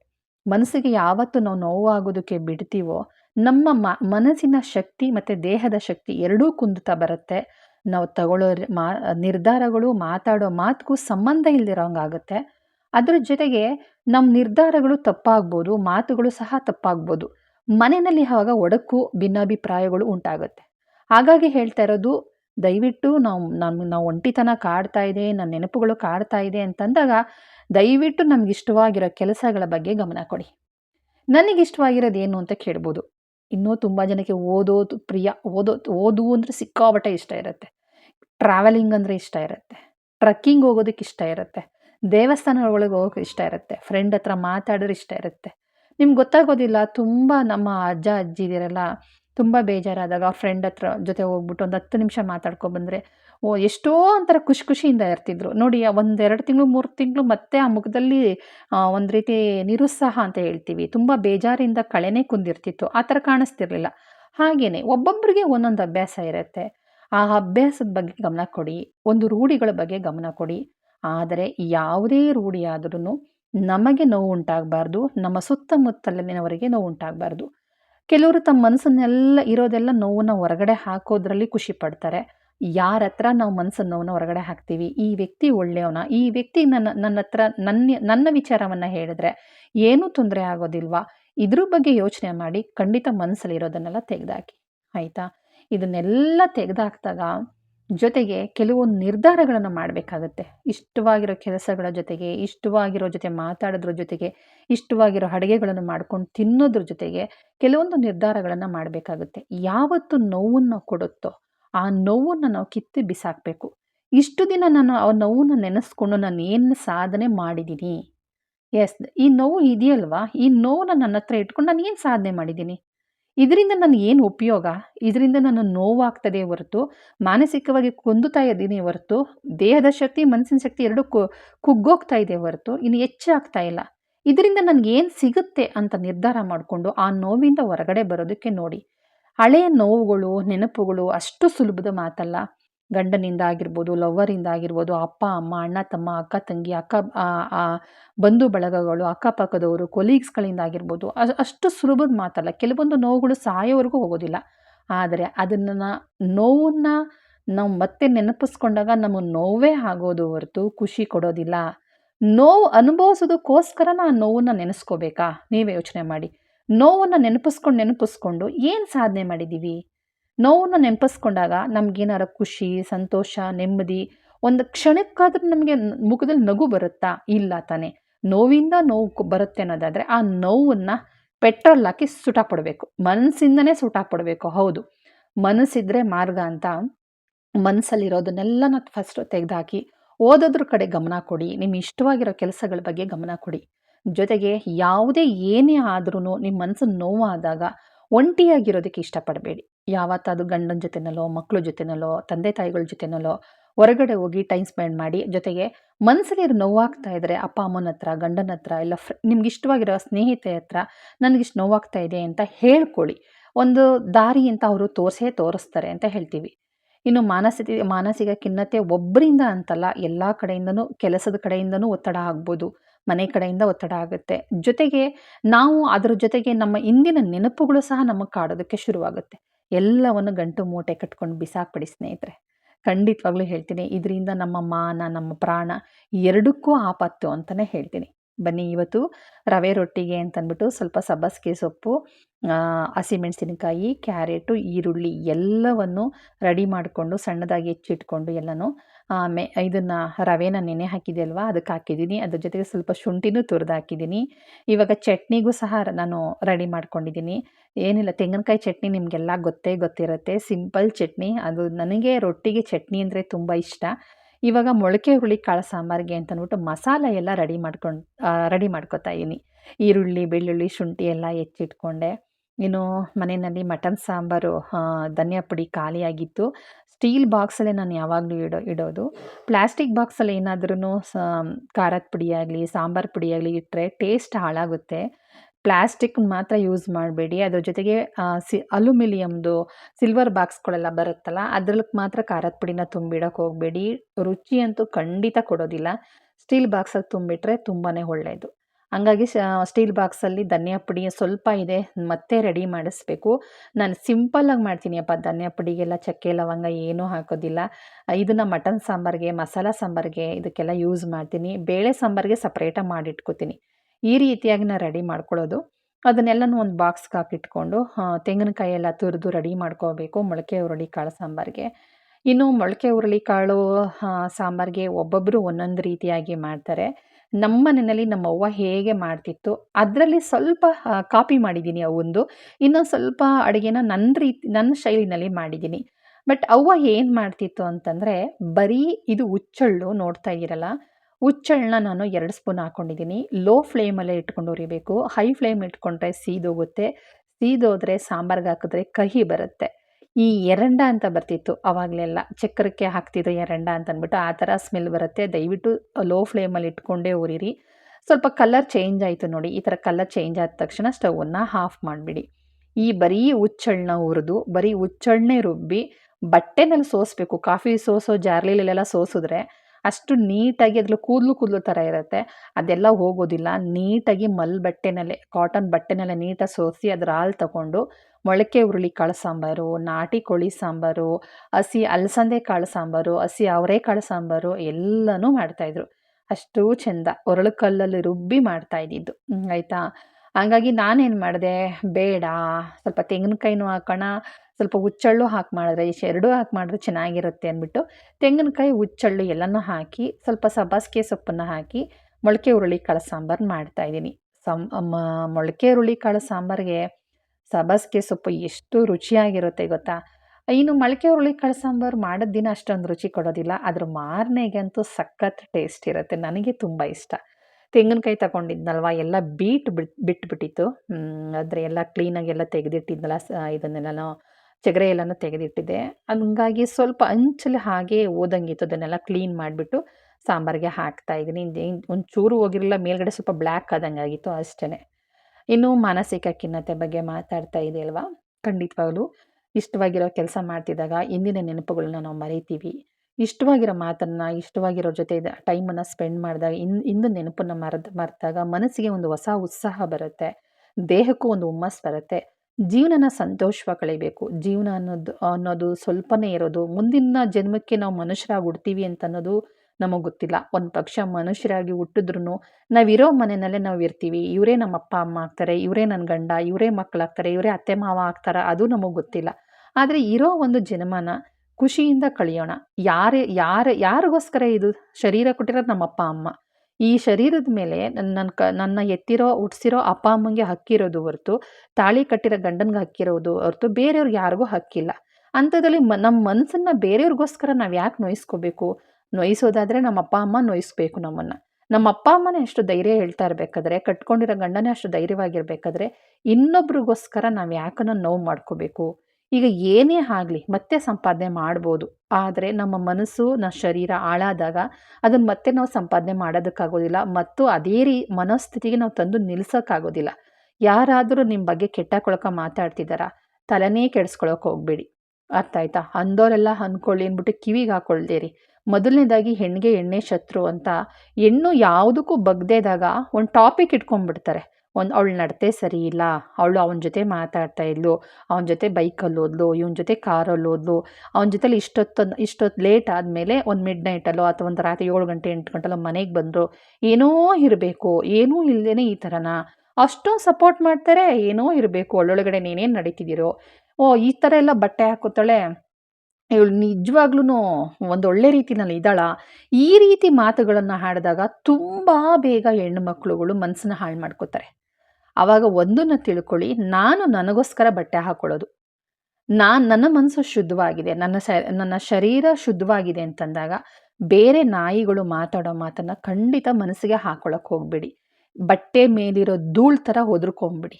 S1: ಮನಸ್ಸಿಗೆ ಯಾವತ್ತು ನಾವು ನೋವಾಗೋದಕ್ಕೆ ಬಿಡ್ತೀವೋ, ನಮ್ಮ ಮ, ಮನಸ್ಸಿನ ಶಕ್ತಿ ಮತ್ತು ದೇಹದ ಶಕ್ತಿ ಎರಡೂ ಕುಂದುತ್ತಾ ಬರುತ್ತೆ. ನಾವು ತಗೊಳ್ಳೋ ಮಾ, ನಿರ್ಧಾರಗಳು, ಮಾತಾಡೋ ಮಾತುಗೂ ಸಂಬಂಧ ಇಲ್ದಿರೋಂಗಾಗುತ್ತೆ ಅದ್ರ ಜೊತೆಗೆ ನಮ್ಮ ನಿರ್ಧಾರಗಳು ತಪ್ಪಾಗ್ಬೋದು, ಮಾತುಗಳು ಸಹ ತಪ್ಪಾಗ್ಬೋದು. ಮನೆಯಲ್ಲಿ ಆವಾಗ ಒಡಕು, ಭಿನ್ನಾಭಿಪ್ರಾಯಗಳು ಉಂಟಾಗುತ್ತೆ. ಹಾಗಾಗಿ ಹೇಳ್ತಾ ಇರೋದು ದಯವಿಟ್ಟು ನಾವು ನಮ್ಮ ನಾವು ಒಂಟಿತನ ಕಾಡ್ತಾ ಇದೆ ನನ್ನ ನೆನಪುಗಳು ಕಾಡ್ತಾ ಇದೆ ಅಂತಂದಾಗ ದಯವಿಟ್ಟು ನಮ್ಗೆ ಇಷ್ಟವಾಗಿರೋ ಕೆಲಸಗಳ ಬಗ್ಗೆ ಗಮನ ಕೊಡಿ. ನನಗಿಷ್ಟವಾಗಿರೋದು ಏನು ಅಂತ ಕೇಳ್ಬೋದು. ಇನ್ನೂ ತುಂಬ ಜನಕ್ಕೆ ಓದೋದು ಪ್ರಿಯ, ಓದೋ, ಓದು ಅಂದರೆ ಸಿಕ್ಕಾಬಟ್ಟೆ ಇಷ್ಟ ಇರುತ್ತೆ. ಟ್ರಾವೆಲಿಂಗ್ ಅಂದರೆ ಇಷ್ಟ ಇರುತ್ತೆ. ಟ್ರಕ್ಕಿಂಗ್ ಹೋಗೋದಕ್ಕೆ ಇಷ್ಟ ಇರುತ್ತೆ. ದೇವಸ್ಥಾನ ಒಳಗೆ ಹೋಗೋಕೆ ಇಷ್ಟ ಇರುತ್ತೆ. ಫ್ರೆಂಡ್ ಹತ್ರ ಮಾತಾಡೋರು ಇಷ್ಟ ಇರುತ್ತೆ. ನಿಮ್ಗೆ ಗೊತ್ತಾಗೋದಿಲ್ಲ, ತುಂಬ ನಮ್ಮ ಅಜ್ಜ ಅಜ್ಜಿದಿರೆಲ್ಲ ತುಂಬ ಬೇಜಾರಾದಾಗ ಫ್ರೆಂಡ್ ಹತ್ರ ಜೊತೆ ಹೋಗ್ಬಿಟ್ಟು ಒಂದು ಹತ್ತು ನಿಮಿಷ ಮಾತಾಡ್ಕೊಬಂದರೆ ಓ ಎಷ್ಟೋ ಒಂಥರ ಖುಷಿ ಖುಷಿಯಿಂದ ಇರ್ತಿದ್ರು. ನೋಡಿ ಒಂದೆರಡು ತಿಂಗಳು, ಮೂರು ತಿಂಗಳು ಮತ್ತೆ ಆ ಮುಖದಲ್ಲಿ ಒಂದು ರೀತಿ ನಿರುತ್ಸಾಹ ಅಂತ ಹೇಳ್ತೀವಿ. ತುಂಬ ಬೇಜಾರಿಂದ ಕಳೆನೇ ಕುಂದಿರ್ತಿತ್ತು. ಆ ಥರ ಕಾಣಿಸ್ತಿರ್ಲಿಲ್ಲ. ಹಾಗೆಯೇ ಒಬ್ಬೊಬ್ಬರಿಗೆ ಒಂದೊಂದು ಅಭ್ಯಾಸ ಇರುತ್ತೆ. ಆ ಅಭ್ಯಾಸದ ಬಗ್ಗೆ ಗಮನ ಕೊಡಿ, ಒಂದು ರೂಢಿಗಳ ಬಗ್ಗೆ ಗಮನ ಕೊಡಿ. ಆದರೆ ಯಾವುದೇ ರೂಢಿಯಾದ್ರೂ ನಮಗೆ ನೋವು ಉಂಟಾಗಬಾರ್ದು, ನಮ್ಮ ಸುತ್ತಮುತ್ತಲಿನವರಿಗೆ ನೋವು ಉಂಟಾಗಬಾರ್ದು. ಕೆಲವರು ತಮ್ಮ ಮನಸ್ಸನ್ನೆಲ್ಲ ಇರೋದೆಲ್ಲ ನೋವನ್ನ ಹೊರಗಡೆ ಹಾಕೋದ್ರಲ್ಲಿ ಖುಷಿ ಪಡ್ತಾರೆ. ಯಾರ ಹತ್ರ ನಾವು ಮನಸ್ಸು ನೋವನ್ನ ಹೊರಗಡೆ ಹಾಕ್ತೀವಿ, ಈ ವ್ಯಕ್ತಿ ಒಳ್ಳೆಯವನ? ಈ ವ್ಯಕ್ತಿ ನನ್ನ ನನ್ನ ಹತ್ರ ನನ್ನ ನನ್ನ ವಿಚಾರವನ್ನು ಹೇಳಿದ್ರೆ ಏನೂ ತೊಂದರೆ ಆಗೋದಿಲ್ವಾ? ಇದ್ರ ಬಗ್ಗೆ ಯೋಚನೆ ಮಾಡಿ ಖಂಡಿತ ಮನಸ್ಸಲ್ಲಿ ಇರೋದನ್ನೆಲ್ಲ ತೆಗೆದಾಕಿ. ಆಯಿತಾ? ಇದನ್ನೆಲ್ಲ ತೆಗೆದಾಕಿದಾಗ ಜೊತೆಗೆ ಕೆಲವೊಂದು ನಿರ್ಧಾರಗಳನ್ನು ಮಾಡಬೇಕಾಗತ್ತೆ. ಇಷ್ಟವಾಗಿರೋ ಕೆಲಸಗಳ ಜೊತೆಗೆ, ಇಷ್ಟವಾಗಿರೋ ಜೊತೆ ಮಾತಾಡೋದ್ರ ಜೊತೆಗೆ, ಇಷ್ಟವಾಗಿರೋ ಅಡುಗೆಗಳನ್ನು ಮಾಡ್ಕೊಂಡು ತಿನ್ನೋದ್ರ ಜೊತೆಗೆ ಕೆಲವೊಂದು ನಿರ್ಧಾರಗಳನ್ನು ಮಾಡಬೇಕಾಗುತ್ತೆ. ಯಾವತ್ತು ನೋವನ್ನು ಕೊಡುತ್ತೋ ಆ ನೋವನ್ನು ನಾವು ಕಿತ್ತು ಬಿಸಾಕಬೇಕು. ಇಷ್ಟು ದಿನ ನಾನು ಆ ನೋವನ್ನು ನೆನೆಸ್ಕೊಂಡು ನಾನು ಏನು ಸಾಧನೆ ಮಾಡಿದ್ದೀನಿ? ಎಸ್, ಈ ನೋವು ಇದೆಯಲ್ವಾ? ಈ ನೋವನ್ನು ನನ್ನ ಹತ್ರ ಇಟ್ಕೊಂಡು ನಾನು ಏನು ಸಾಧನೆ ಮಾಡಿದ್ದೀನಿ? ಇದರಿಂದ ಏನು ಉಪಯೋಗ? ಇದರಿಂದ ನಾನು ನೋವಾಗ್ತದೆ ಹೊರತು, ಮಾನಸಿಕವಾಗಿ ಕುಂದುತ್ತಾ ಇದ್ದೀನಿ ಹೊರತು, ದೇಹದ ಶಕ್ತಿ, ಮನಸ್ಸಿನ ಶಕ್ತಿ ಎರಡೂ ಕುಗ್ಗೋಗ್ತಾ ಇದೆ ಹೊರತು, ಇನ್ನು ಹೆಚ್ಚಾಗ್ತಾ ಇಲ್ಲ. ಇದರಿಂದ ನನಗೇನು ಸಿಗುತ್ತೆ ಅಂತ ನಿರ್ಧಾರ ಮಾಡಿಕೊಂಡು ಆ ನೋವಿಂದ ಹೊರಗಡೆ ಬರೋದಕ್ಕೆ ನೋಡಿ. ಹಳೆಯ ನೋವುಗಳು, ನೆನಪುಗಳು ಅಷ್ಟು ಸುಲಭದ ಮಾತಲ್ಲ. ಗಂಡನಿಂದ ಆಗಿರ್ಬೋದು, ಲವ್ವರಿಂದ ಆಗಿರ್ಬೋದು, ಅಪ್ಪ, ಅಮ್ಮ, ಅಣ್ಣ, ತಮ್ಮ, ಅಕ್ಕ, ತಂಗಿ, ಅಕ್ಕ ಬಂಧು ಬಳಗಗಳು, ಅಕ್ಕಪಕ್ಕದವರು ಕೊಲೀಗ್ಸ್ಗಳಿಂದ ಆಗಿರ್ಬೋದು ಅಷ್ಟು ಸುಲಭದ ಮಾತಲ್ಲ ಕೆಲವೊಂದು ನೋವುಗಳು ಸಾಯೋವರೆಗೂ ಹೋಗೋದಿಲ್ಲ. ಆದರೆ ಅದನ್ನು ನೋವನ್ನು ನಾವು ಮತ್ತೆ ನೆನಪಿಸ್ಕೊಂಡಾಗ ನಮಗೆ ನೋವೇ ಆಗೋದು ಹೊರತು ಖುಷಿ ಕೊಡೋದಿಲ್ಲ. ನೋವು ಅನುಭವಿಸೋದಕ್ಕೋಸ್ಕರ ನಾ ನೋವನ್ನ ನೆನೆಸ್ಕೋಬೇಕಾ? ನೀವೇ ಯೋಚನೆ ಮಾಡಿ. ನೋವನ್ನು ನೆನಪಿಸ್ಕೊಂಡು ನೆನಪಿಸ್ಕೊಂಡು ಏನು ಸಾಧನೆ ಮಾಡಿದ್ದೀವಿ? ನೋವನ್ನು ನೆನಪಿಸ್ಕೊಂಡಾಗ ನಮಗೇನಾರ ಖುಷಿ, ಸಂತೋಷ, ನೆಮ್ಮದಿ ಒಂದು ಕ್ಷಣಕ್ಕಾದರೂ ನಮಗೆ ಮುಖದಲ್ಲಿ ನಗು ಬರುತ್ತಾ? ಇಲ್ಲ ತಾನೆ. ನೋವಿಂದ ನೋವು ಬರುತ್ತೆ ಅನ್ನೋದಾದರೆ ಆ ನೋವನ್ನು ಪೆಟ್ರೋಲ್ ಹಾಕಿ ಸುಟಾಪಡಬೇಕು ಮನಸ್ಸಿಂದನೇ ಸುಟಾಪಡಬೇಕು ಹೌದು. ಮನಸ್ಸಿದ್ರೆ ಮಾರ್ಗ ಅಂತ ಮನಸ್ಸಲ್ಲಿರೋದನ್ನೆಲ್ಲ ನಾವು ಫಸ್ಟ್ ತೆಗೆದುಹಾಕಿ ಓದೋದ್ರ ಕಡೆ ಗಮನ ಕೊಡಿ. ನಿಮ್ಮ ಇಷ್ಟವಾಗಿರೋ ಕೆಲಸಗಳ ಬಗ್ಗೆ ಗಮನ ಕೊಡಿ. ಜೊತೆಗೆ ಯಾವುದೇ ಏನೇ ಆದ್ರೂ ನಿಮ್ಮ ಮನಸ್ಸು ನೋವಾದಾಗ ಒಂಟಿಯಾಗಿರೋದಕ್ಕೆ ಇಷ್ಟಪಡಬೇಡಿ. ಯಾವತ್ತಾದ್ರೂ ಗಂಡನ ಜೊತೆನಲ್ಲೋ ಮಕ್ಕಳ ಜೊತೆನಲ್ಲೋ, ತಂದೆ ತಾಯಿಗಳ ಜೊತೆನಲ್ಲೋ ಹೊರಗಡೆ ಹೋಗಿ ಟೈಮ್ ಸ್ಪೆಂಡ್ ಮಾಡಿ, ಜೊತೆಗೆ ಮನಸ್ಸಲ್ಲಿ ನೋವಾಗ್ತಾ ಇದ್ದರೆ ಅಪ್ಪ, ಅಮ್ಮನ ಹತ್ರ, ಗಂಡನ ಹತ್ರ ಇಲ್ಲ ಫ್ರ, ನಿಮ್ಗೆ ಇಷ್ಟವಾಗಿರೋ ಸ್ನೇಹಿತೆ ಹತ್ರ ನನಗಿಷ್ಟು ನೋವಾಗ್ತಾ ಇದೆ ಅಂತ ಹೇಳ್ಕೊಳ್ಳಿ. ಒಂದು ದಾರಿ ಅಂತ ಅವರು ತೋರಿಸೇ ತೋರಿಸ್ತಾರೆ ಅಂತ ಹೇಳ್ತೀವಿ. ಇನ್ನು ಮಾನಸಿಕ ಮಾನಸಿಕ ಖಿನ್ನತೆ ಒಬ್ಬರಿಂದ ಅಂತಲ್ಲ ಎಲ್ಲ ಕಡೆಯಿಂದನೂ, ಕೆಲಸದ ಕಡೆಯಿಂದನೂ ಒತ್ತಡ ಆಗ್ಬೋದು. ಮನೆ ಕಡೆಯಿಂದ ಒತ್ತಡ ಆಗುತ್ತೆ. ಜೊತೆಗೆ ನಾವು ಅದರ ಜೊತೆಗೆ ನಮ್ಮ ಇಂದಿನ ನೆನಪುಗಳು ಸಹ ನಮಗೆ ಕಾಡೋದಕ್ಕೆ ಶುರುವಾಗುತ್ತೆ. ಎಲ್ಲವನ್ನು ಗಂಟು ಮೂಟೆ ಕಟ್ಕೊಂಡು ಬಿಸಾಕ್ಬಿಡಿ ಸ್ನೇಹಿತರೆ. ಖಂಡಿತವಾಗ್ಲೂ ಹೇಳ್ತೀನಿ. ಇದರಿಂದ ನಮ್ಮ ಮಾನ, ನಮ್ಮ ಪ್ರಾಣ ಎರಡಕ್ಕೂ ಆಪತ್ತು ಅಂತಲೇ ಹೇಳ್ತೀನಿ. ಬನ್ನಿ ಇವತ್ತು ರವೆ ರೊಟ್ಟಿಗೆ ಅಂತಂದ್ಬಿಟ್ಟು ಸ್ವಲ್ಪ ಸಬ್ಬಸಿಗೆ ಸೊಪ್ಪು ಹಸಿಮೆಣಸಿನಕಾಯಿ, ಕ್ಯಾರೆಟು, ಈರುಳ್ಳಿ ಎಲ್ಲವನ್ನು ರೆಡಿ ಮಾಡಿಕೊಂಡು ಸಣ್ಣದಾಗಿ ಹೆಚ್ಚಿಟ್ಕೊಂಡು ಎಲ್ಲನೂ ಮೆ, ಇದನ್ನು ರವೆನ ನೆನೆ ಹಾಕಿದೆ ಅಲ್ವಾ ಅದಕ್ಕೆ ಹಾಕಿದ್ದೀನಿ. ಅದ್ರ ಜೊತೆಗೆ ಸ್ವಲ್ಪ ಶುಂಠಿನೂ ತುರಿದು ಹಾಕಿದ್ದೀನಿ. ಇವಾಗ ಚಟ್ನಿಗೂ ಸಹ ನಾನು ರೆಡಿ ಮಾಡ್ಕೊಂಡಿದ್ದೀನಿ. ಏನಿಲ್ಲ, ತೆಂಗಿನಕಾಯಿ ಚಟ್ನಿ ನಿಮಗೆಲ್ಲ ಗೊತ್ತೇ ಗೊತ್ತಿರುತ್ತೆ. ಸಿಂಪಲ್ ಚಟ್ನಿ. ಅದು ನನಗೆ ರೊಟ್ಟಿಗೆ ಚಟ್ನಿ ಅಂದರೆ ತುಂಬ ಇಷ್ಟ. ಇವಾಗ ಮೊಳಕೆ ಹುರುಳಿ ಕಾಳು ಸಾಂಬಾರಿಗೆ ಅಂತಂದ್ಬಿಟ್ಟು ಮಸಾಲೆ ಎಲ್ಲ ರೆಡಿ ಮಾಡ್ಕೊಂಡು ರೆಡಿ ಮಾಡ್ಕೊತಾ ಇದ್ದೀನಿ ಈರುಳ್ಳಿ, ಬೆಳ್ಳುಳ್ಳಿ, ಶುಂಠಿ ಎಲ್ಲ ಹೆಚ್ಚಿಟ್ಕೊಂಡೆ. ಇನ್ನು ಮನೆಯಲ್ಲಿ ಮಟನ್ ಸಾಂಬಾರು ಧನಿಯಾ ಪುಡಿ ಖಾಲಿಯಾಗಿತ್ತು ಸ್ಟೀಲ್ ಬಾಕ್ಸಲ್ಲೇ ನಾನು ಯಾವಾಗಲೂ ಇಡೋ, ಇಡೋದು. ಪ್ಲಾಸ್ಟಿಕ್ ಬಾಕ್ಸಲ್ಲಿ ಏನಾದ್ರೂ ಸ, ಖಾರದ ಪುಡಿ ಆಗಲಿ, ಸಾಂಬಾರು ಪುಡಿ ಇಟ್ಟರೆ ಟೇಸ್ಟ್ ಹಾಳಾಗುತ್ತೆ. ಪ್ಲಾಸ್ಟಿಕ್ ಮಾತ್ರ ಯೂಸ್ ಮಾಡಬೇಡಿ. ಅದ್ರ ಜೊತೆಗೆ ಸಿ, ಅಲ್ಯೂಮಿನಿಯಮ್ದು ಸಿಲ್ವರ್ ಬಾಕ್ಸ್ಗಳೆಲ್ಲ ಬರುತ್ತಲ್ಲ ಅದ್ರಲ್ಲಿ ಮಾತ್ರ ಖಾರದ ಪುಡಿನ ತುಂಬಿಡೋಕೆ ಹೋಗಬೇಡಿ. ರುಚಿ ಅಂತೂ ಖಂಡಿತ ಕೊಡೋದಿಲ್ಲ. ಸ್ಟೀಲ್ ಬಾಕ್ಸಲ್ಲಿ ತುಂಬಿಟ್ರೆ ತುಂಬಾ ಒಳ್ಳೆಯದು ಹಂಗಾಗಿ ಸ್ಟೀಲ್ ಬಾಕ್ಸಲ್ಲಿ ಧನಿಯಾ ಪುಡಿ ಸ್ವಲ್ಪ ಇದೆ, ಮತ್ತೆ ರೆಡಿ ಮಾಡಿಸ್ಬೇಕು. ನಾನು ಸಿಂಪಲ್ಲಾಗಿ ಮಾಡ್ತೀನಿ ಅಪ್ಪ ಧನಿಯಾ ಪುಡಿಗೆಲ್ಲ, ಚಕ್ಕೆ, ಲವಂಗ ಏನೂ ಹಾಕೋದಿಲ್ಲ. ಇದನ್ನು ಮಟನ್ ಸಾಂಬಾರಿಗೆ, ಮಸಾಲ ಸಾಂಬಾರಿಗೆ ಇದಕ್ಕೆಲ್ಲ ಯೂಸ್ ಮಾಡ್ತೀನಿ. ಬೇಳೆ ಸಾಂಬಾರಿಗೆ ಸಪ್ರೇಟಾಗಿ ಮಾಡಿಟ್ಕೋತೀನಿ. ಈ ರೀತಿಯಾಗಿ ನಾನು ರೆಡಿ ಮಾಡ್ಕೊಳ್ಳೋದು. ಅದನ್ನೆಲ್ಲನೂ ಒಂದು ಬಾಕ್ಸ್ಗೆ ಹಾಕಿಟ್ಕೊಂಡು ತೆಂಗಿನಕಾಯಿ ಎಲ್ಲ ತುರಿದು ರೆಡಿ ಮಾಡ್ಕೋಬೇಕು ಮೊಳಕೆ ಹುರುಳಿ ಕಾಳು ಸಾಂಬಾರಿಗೆ. ಇನ್ನು ಮೊಳಕೆ ಹುರುಳಿ ಕಾಳು ಸಾಂಬಾರಿಗೆ ಒಬ್ಬೊಬ್ಬರು ಒಂದೊಂದು ರೀತಿಯಾಗಿ ಮಾಡ್ತಾರೆ. ನಮ್ಮ ಮನೆಯಲ್ಲಿ ನಮ್ಮ ಅವ್ವ ಹೇಗೆ ಮಾಡ್ತಿತ್ತು, ಅದರಲ್ಲಿ ಸ್ವಲ್ಪ ಕಾಪಿ ಮಾಡಿದ್ದೀನಿ ಅವೊಂದು ಇನ್ನೊಂದು ಸ್ವಲ್ಪ ಅಡುಗೆನ ನನ್ನ ರೀತಿ ನನ್ನ ಶೈಲಿನಲ್ಲಿ ಮಾಡಿದ್ದೀನಿ. ಬಟ್ ಅವ್ವ ಏನು ಮಾಡ್ತಿತ್ತು ಅಂತಂದರೆ, ಬರೀ ಇದು ಹುಚ್ಚಳ್ಳು ನೋಡ್ತಾ ಇದ್ದೀರಲ್ಲ ಹುಚ್ಚಳ್ಳನ್ನ ನಾನು ಎರಡು ಸ್ಪೂನ್ ಹಾಕ್ಕೊಂಡಿದ್ದೀನಿ ಲೋ ಫ್ಲೇಮಲ್ಲೇ ಇಟ್ಕೊಂಡು ಹುರಿಬೇಕು. ಹೈ ಫ್ಲೇಮ್ ಇಟ್ಕೊಂಡ್ರೆ ಸೀದೋಗುತ್ತೆ. ಸೀದೋದ್ರೆ ಸಾಂಬಾರ್ಗೆ ಹಾಕಿದ್ರೆ ಕಹಿ ಬರುತ್ತೆ. ಈ ಎರಂಡ ಅಂತ ಬರ್ತಿತ್ತು ಅವಾಗಲೆಲ್ಲ. ಚಕ್ರಕ್ಕೆ ಹಾಕ್ತಿದ್ರು ಎರಂಡ ಅಂತ ಅಂದ್ಬಿಟ್ಟು ಆ ಥರ ಸ್ಮೆಲ್ ಬರುತ್ತೆ. ದಯವಿಟ್ಟು ಲೋ ಫ್ಲೇಮಲ್ಲಿ ಇಟ್ಕೊಂಡೇ ಉರಿರಿ ಸ್ವಲ್ಪ ಕಲರ್ ಚೇಂಜ್ ಆಯಿತು ನೋಡಿ. ಈ ಥರ ಕಲರ್ ಚೇಂಜ್ ಆದ ತಕ್ಷಣ ಸ್ಟವನ್ನು ಹಾಫ್ ಮಾಡಿಬಿಡಿ. ಈ ಬರೀ ಹುಚ್ಚಳ್ಳನ್ನ ಹುರಿದು, ಬರೀ ಹುಚ್ಚಣ್ಣೆ ರುಬ್ಬಿ, ಬಟ್ಟೆನಲ್ಲಿ ಸೋಸಬೇಕು. ಕಾಫಿ ಸೋಸೋ ಜಾರ್ಲಿಲೆಲ್ಲ ಸೋಸಿದ್ರೆ ಅಷ್ಟು ನೀಟಾಗಿ ಅದ್ರಲ್ಲಿ ಕೂದಲು ಕೂದಲು ಥರ ಇರುತ್ತೆ. ಅದೆಲ್ಲ ಹೋಗೋದಿಲ್ಲ. ನೀಟಾಗಿ ಮಲ್ ಬಟ್ಟೆನಲ್ಲೇ ಕಾಟನ್ ಬಟ್ಟೆನಲ್ಲೇ ನೀಟಾಗಿ ಸೋಸಿ ಅದ್ರ ಹಾಲು ತಗೊಂಡು ಮೊಳಕೆ ಉರುಳಿ ಕಾಳು ಸಾಂಬಾರು, ನಾಟಿ ಕೋಳಿ ಸಾಂಬಾರು, ಹಸಿ ಅಲಸಂದೆ ಕಾಳು ಸಾಂಬಾರು, ಹಸಿ ಅವರೆಕಾಳು ಸಾಂಬಾರು ಎಲ್ಲನೂ ಮಾಡ್ತಾಯಿದ್ರು ಅಷ್ಟು ಚೆಂದ. ಒರಳು ಕಲ್ಲಲ್ಲಿ ರುಬ್ಬಿ ಮಾಡ್ತಾ ಇದ್ದಿದ್ದು. ಆಯಿತಾ? ಹಂಗಾಗಿ ನಾನೇನು ಮಾಡಿದೆ, ಬೇಡ, ಸ್ವಲ್ಪ ತೆಂಗಿನಕಾಯಿನೂ ಹಾಕೋಣ, ಸ್ವಲ್ಪ ಹುಚ್ಚಳ್ಳು ಹಾಕಿ ಮಾಡಿದ್ರೆ, ಈ ಎರಡೂ ಹಾಕಿ ಮಾಡಿದ್ರೆ ಚೆನ್ನಾಗಿರುತ್ತೆ ಅಂದ್ಬಿಟ್ಟು ತೆಂಗಿನಕಾಯಿ, ಹುಚ್ಚಳ್ಳು ಎಲ್ಲನೂ ಹಾಕಿ, ಸ್ವಲ್ಪ ಸಬ್ಬಾಸಿಗೆ ಸೊಪ್ಪನ್ನು ಹಾಕಿ, ಮೊಳಕೆ ಹುರುಳಿ ಕಾಳು ಸಾಂಬಾರು ಮಾಡ್ತಾಯಿದ್ದೀನಿ ಸಂ ಮೊಳಕೆ ಹುರುಳಿ ಕಾಳು ಸಾಂಬಾರಿಗೆ ಸಬ್ಬಸಿಗೆ ಸೊಪ್ಪು ಎಷ್ಟು ರುಚಿಯಾಗಿರುತ್ತೆ ಗೊತ್ತಾ? ಇನ್ನು ಮೊಳಕೆ ಹುರುಳಿ ಕಾಳು ಸಾಂಬಾರು ಮಾಡಿದ ದಿನ ಅಷ್ಟೊಂದು ರುಚಿ ಕೊಡೋದಿಲ್ಲ. ಅದ್ರ ಮಾರನೆಗಂತೂ ಸಖತ್ ಟೇಸ್ಟ್ ಇರುತ್ತೆ. ನನಗೆ ತುಂಬ ಇಷ್ಟ. ತೆಂಗಿನಕಾಯಿ ತಗೊಂಡಿದ್ನಲ್ವ, ಎಲ್ಲ ಬೀಟ್ ಬಿಟ್, ಬಿಟ್ಬಿಟ್ಟಿತ್ತು. ಆದರೆ ಎಲ್ಲ ಕ್ಲೀನಾಗಿ ಎಲ್ಲ ತೆಗೆದಿಟ್ಟಿದ್ನಲ್ಲ ಇದನ್ನೆಲ್ಲ ಚಗರೆ ಎಲ್ಲನೂ ತೆಗೆದಿಟ್ಟಿದ್ದೆ. ಹಂಗಾಗಿ ಸ್ವಲ್ಪ ಅಂಚಲ್ಲಿ ಹಾಗೆ ಓದಂಗಿತ್ತು ಅದನ್ನೆಲ್ಲ ಕ್ಲೀನ್ ಮಾಡಿಬಿಟ್ಟು ಸಾಂಬಾರಿಗೆ ಹಾಕ್ತಾ ಇದ್ದೀನಿ. ಒಂಚೂರು ಹೋಗಿರಲಿಲ್ಲ, ಮೇಲ್ಗಡೆ ಸ್ವಲ್ಪ ಬ್ಲ್ಯಾಕ್ ಆದಂಗೆ ಆಗಿತ್ತು ಅಷ್ಟೇ ಇನ್ನು ಮಾನಸಿಕ ಖಿನ್ನತೆ ಬಗ್ಗೆ ಮಾತಾಡ್ತಾ ಇದೆಯಲ್ವಾ ಖಂಡಿತವಾಗ್ಲೂ ಇಷ್ಟವಾಗಿರೋ ಕೆಲಸ ಮಾಡ್ತಿದ್ದಾಗ ಇಂದಿನ ನೆನಪುಗಳನ್ನ ನಾವು ಮರಿತೀವಿ. ಇಷ್ಟವಾಗಿರೋ ಮಾತನ್ನು, ಇಷ್ಟವಾಗಿರೋ ಜೊತೆ ಟೈಮನ್ನು ಸ್ಪೆಂಡ್ ಮಾಡಿದಾಗ, ಇನ್, ಇಂದು ನೆನಪನ್ನು ಮರೆದು ಮರೆತಾಗ ಮನಸ್ಸಿಗೆ ಒಂದು ಹೊಸ ಉತ್ಸಾಹ ಬರುತ್ತೆ. ದೇಹಕ್ಕೂ ಒಂದು ಹುಮ್ಮಸ್ ಬರುತ್ತೆ. ಜೀವನನ ಸಂತೋಷವಾಗಿ ಕಳಿಬೇಕು ಜೀವನ ಅನ್ನೋದು ಅನ್ನೋದು ಸ್ವಲ್ಪನೇ ಇರೋದು. ಮುಂದಿನ ಜನ್ಮಕ್ಕೆ ನಾವು ಮನುಷ್ಯರಾಗಿ ಹುಡ್ತೀವಿ ಅಂತ ಅನ್ನೋದು ನಮಗೆ ಗೊತ್ತಿಲ್ಲ. ಒಂದು ಪಕ್ಷ ಮನುಷ್ಯರಾಗಿ ಹುಟ್ಟಿದ್ರು ನಾವಿರೋ ಮನೆಯಲ್ಲೇ ನಾವು ಇರ್ತೀವಿ ಇವರೇ ನಮ್ಮ ಅಪ್ಪ, ಅಮ್ಮ ಆಗ್ತಾರೆ. ಇವರೇ ನನ್ನ ಗಂಡ. ಇವರೇ ಮಕ್ಕಳಾಗ್ತಾರೆ ಇವರೇ ಅತ್ತೆ, ಮಾವ ಆಗ್ತಾರೆ. ಅದು ನಮಗೆ ಗೊತ್ತಿಲ್ಲ. ಆದರೆ ಇರೋ ಒಂದು ಜನ್ಮನ ಖುಷಿಯಿಂದ ಕಳೆಯೋಣ. ಯಾರೇ, ಯಾರ, ಯಾರಿಗೋಸ್ಕರ ಇದು? ಶರೀರ ಕೊಟ್ಟಿರೋದು ನಮ್ಮ ಅಪ್ಪ ಅಮ್ಮ. ಈ ಶರೀರದ ಮೇಲೆ ನನ್ನ ಕ, ನನ್ನ ಎತ್ತಿರೋ ಹುಟ್ಸಿರೋ ಅಪ್ಪ, ಅಮ್ಮಂಗೆ ಹಕ್ಕಿರೋದು ಹೊರತು, ತಾಳಿ ಕಟ್ಟಿರೋ ಗಂಡನ್ಗೆ ಹಕ್ಕಿರೋದು ಹೊರತು ಬೇರೆಯವ್ರಿಗೆ ಯಾರಿಗೂ ಹಕ್ಕಿಲ್ಲ. ಅಂಥದ್ರಲ್ಲಿ ಮ ನಮ್ಮ ಮನಸ್ಸನ್ನು ಬೇರೆಯವ್ರಿಗೋಸ್ಕರ ನಾವು ಯಾಕೆ ನೋಯಿಸ್ಕೋಬೇಕು? ನೋಯಿಸೋದಾದರೆ ನಮ್ಮ ಅಪ್ಪ ಅಮ್ಮ ನೋಯಿಸ್ಬೇಕು ನಮ್ಮನ್ನು. ನಮ್ಮ ಅಪ್ಪ ಅಮ್ಮನೇ ಅಷ್ಟು ಧೈರ್ಯ ಹೇಳ್ತಾ ಇರಬೇಕಾದ್ರೆ, ಕಟ್ಕೊಂಡಿರೋ ಗಂಡನೇ ಅಷ್ಟು ಧೈರ್ಯವಾಗಿರ್ಬೇಕಾದ್ರೆ ಇನ್ನೊಬ್ರಿಗೋಸ್ಕರ ನಾವು ಯಾಕನ್ನ ನೋವು ಮಾಡ್ಕೋಬೇಕು? ಈಗ ಏನೇ ಆಗಲಿ ಮತ್ತೆ ಸಂಪಾದನೆ ಮಾಡ್ಬೋದು. ಆದರೆ ನಮ್ಮ ಮನಸ್ಸು, ನಮ್ಮ ಶರೀರ ಹಾಳಾದಾಗ ಅದನ್ನು ಮತ್ತೆ ನಾವು ಸಂಪಾದನೆ ಮಾಡೋದಕ್ಕಾಗೋದಿಲ್ಲ ಮತ್ತು ಅದೇ ರೀ ಮನಸ್ಥಿತಿಗೆ ನಾವು ತಂದು ನಿಲ್ಸೋಕ್ಕಾಗೋದಿಲ್ಲ. ಯಾರಾದರೂ ನಿಮ್ಮ ಬಗ್ಗೆ ಕೆಟ್ಟ ಕೊಳಕ ಮಾತಾಡ್ತಿದ್ದಾರಾ ತಲೆನೇ ಕೆಡಿಸ್ಕೊಳಕ್ಕೆ ಹೋಗಬೇಡಿ. ಅರ್ಥ ಆಯ್ತಾ? ಅಂದೋರೆಲ್ಲ ಅಂದ್ಕೊಳ್ಳಿ ಅಂದ್ಬಿಟ್ಟು ಕಿವಿಗೆ ಹಾಕೊಳ್ದೇರಿ ಮೊದಲನೇದಾಗಿ ಹೆಣ್ಣಿಗೆ ಎಣ್ಣೆ ಶತ್ರು ಅಂತ. ಹೆಣ್ಣು ಯಾವುದಕ್ಕೂ ಬಗ್ದೇದಾಗ ಒಂದು ಟಾಪಿಕ್ ಇಟ್ಕೊಂಡ್ಬಿಡ್ತಾರೆ. ಒಂದು ಅವಳ ನಡತೆ ಸರಿ ಇಲ್ಲ. ಅವಳು ಅವನ ಜೊತೆ ಮಾತಾಡ್ತಾ ಇದ್ಲು. ಅವನ ಜೊತೆ ಬೈಕಲ್ಲಿ ಹೋದ್ಲು. ಇವನ ಜೊತೆ ಕಾರಲ್ಲಿ ಹೋದ್ಲು. ಅವನ ಜೊತೆಲಿ ಇಷ್ಟೊತ್ತು ಇಷ್ಟೊತ್ತು ಲೇಟ್ ಆದಮೇಲೆ ಒಂದು ಮಿಡ್ ನೈಟಲ್ಲೋ ಅಥವಾ ಒಂದು ರಾತ್ರಿ ಏಳು ಗಂಟೆ, ಎಂಟು ಗಂಟೆಲ್ಲೋ ಮನೆಗೆ ಬಂದರು. ಏನೋ ಇರಬೇಕು. ಏನೂ ಇಲ್ಲದೇ ಈ ಥರನ ಅಷ್ಟೊಂದು ಸಪೋರ್ಟ್ ಮಾಡ್ತಾರೆ. ಏನೋ ಇರಬೇಕು. ಒಳ್ಳೊಳಗಡೆ ನೀನೇನು ನಡೀತಿದ್ದೀರೋ. ಓ, ಈ ಥರ ಎಲ್ಲ ಬಟ್ಟೆ ಹಾಕೋತಾಳೆ. ಇವಳು ನಿಜವಾಗ್ಲೂ ಒಂದು ಒಳ್ಳೆ ರೀತಿನಲ್ಲಿ ಇದ್ದಾಳ. ಈ ರೀತಿ ಮಾತುಗಳನ್ನು ಹಾಡಿದಾಗ ತುಂಬ ಬೇಗ ಹೆಣ್ಣು ಮಕ್ಕಳುಗಳು ಮನಸ್ಸನ್ನ ಹಾಳು ಮಾಡ್ಕೋತಾರೆ. ಆವಾಗ ಒಂದನ್ನು ತಿಳ್ಕೊಳ್ಳಿ, ನಾನು ನನಗೋಸ್ಕರ ಬಟ್ಟೆ ಹಾಕೊಳ್ಳೋದು. ನಾನು ನನ್ನ ಮನಸ್ಸು ಶುದ್ಧವಾಗಿದೆ, ನನ್ನ ಸ ನನ್ನ ಶರೀರ ಶುದ್ಧವಾಗಿದೆ ಅಂತಂದಾಗ ಬೇರೆ ನಾಯಿಗಳು ಮಾತಾಡೋ ಮಾತನ್ನು ಖಂಡಿತ ಮನಸ್ಸಿಗೆ ಹಾಕೊಳ್ಳೋಕೆ ಹೋಗ್ಬಿಡಿ. ಬಟ್ಟೆ ಮೇಲಿರೋ ಧೂಳ್ ಥರ ಹೊದ್ರಕೊಂಬಿಡಿ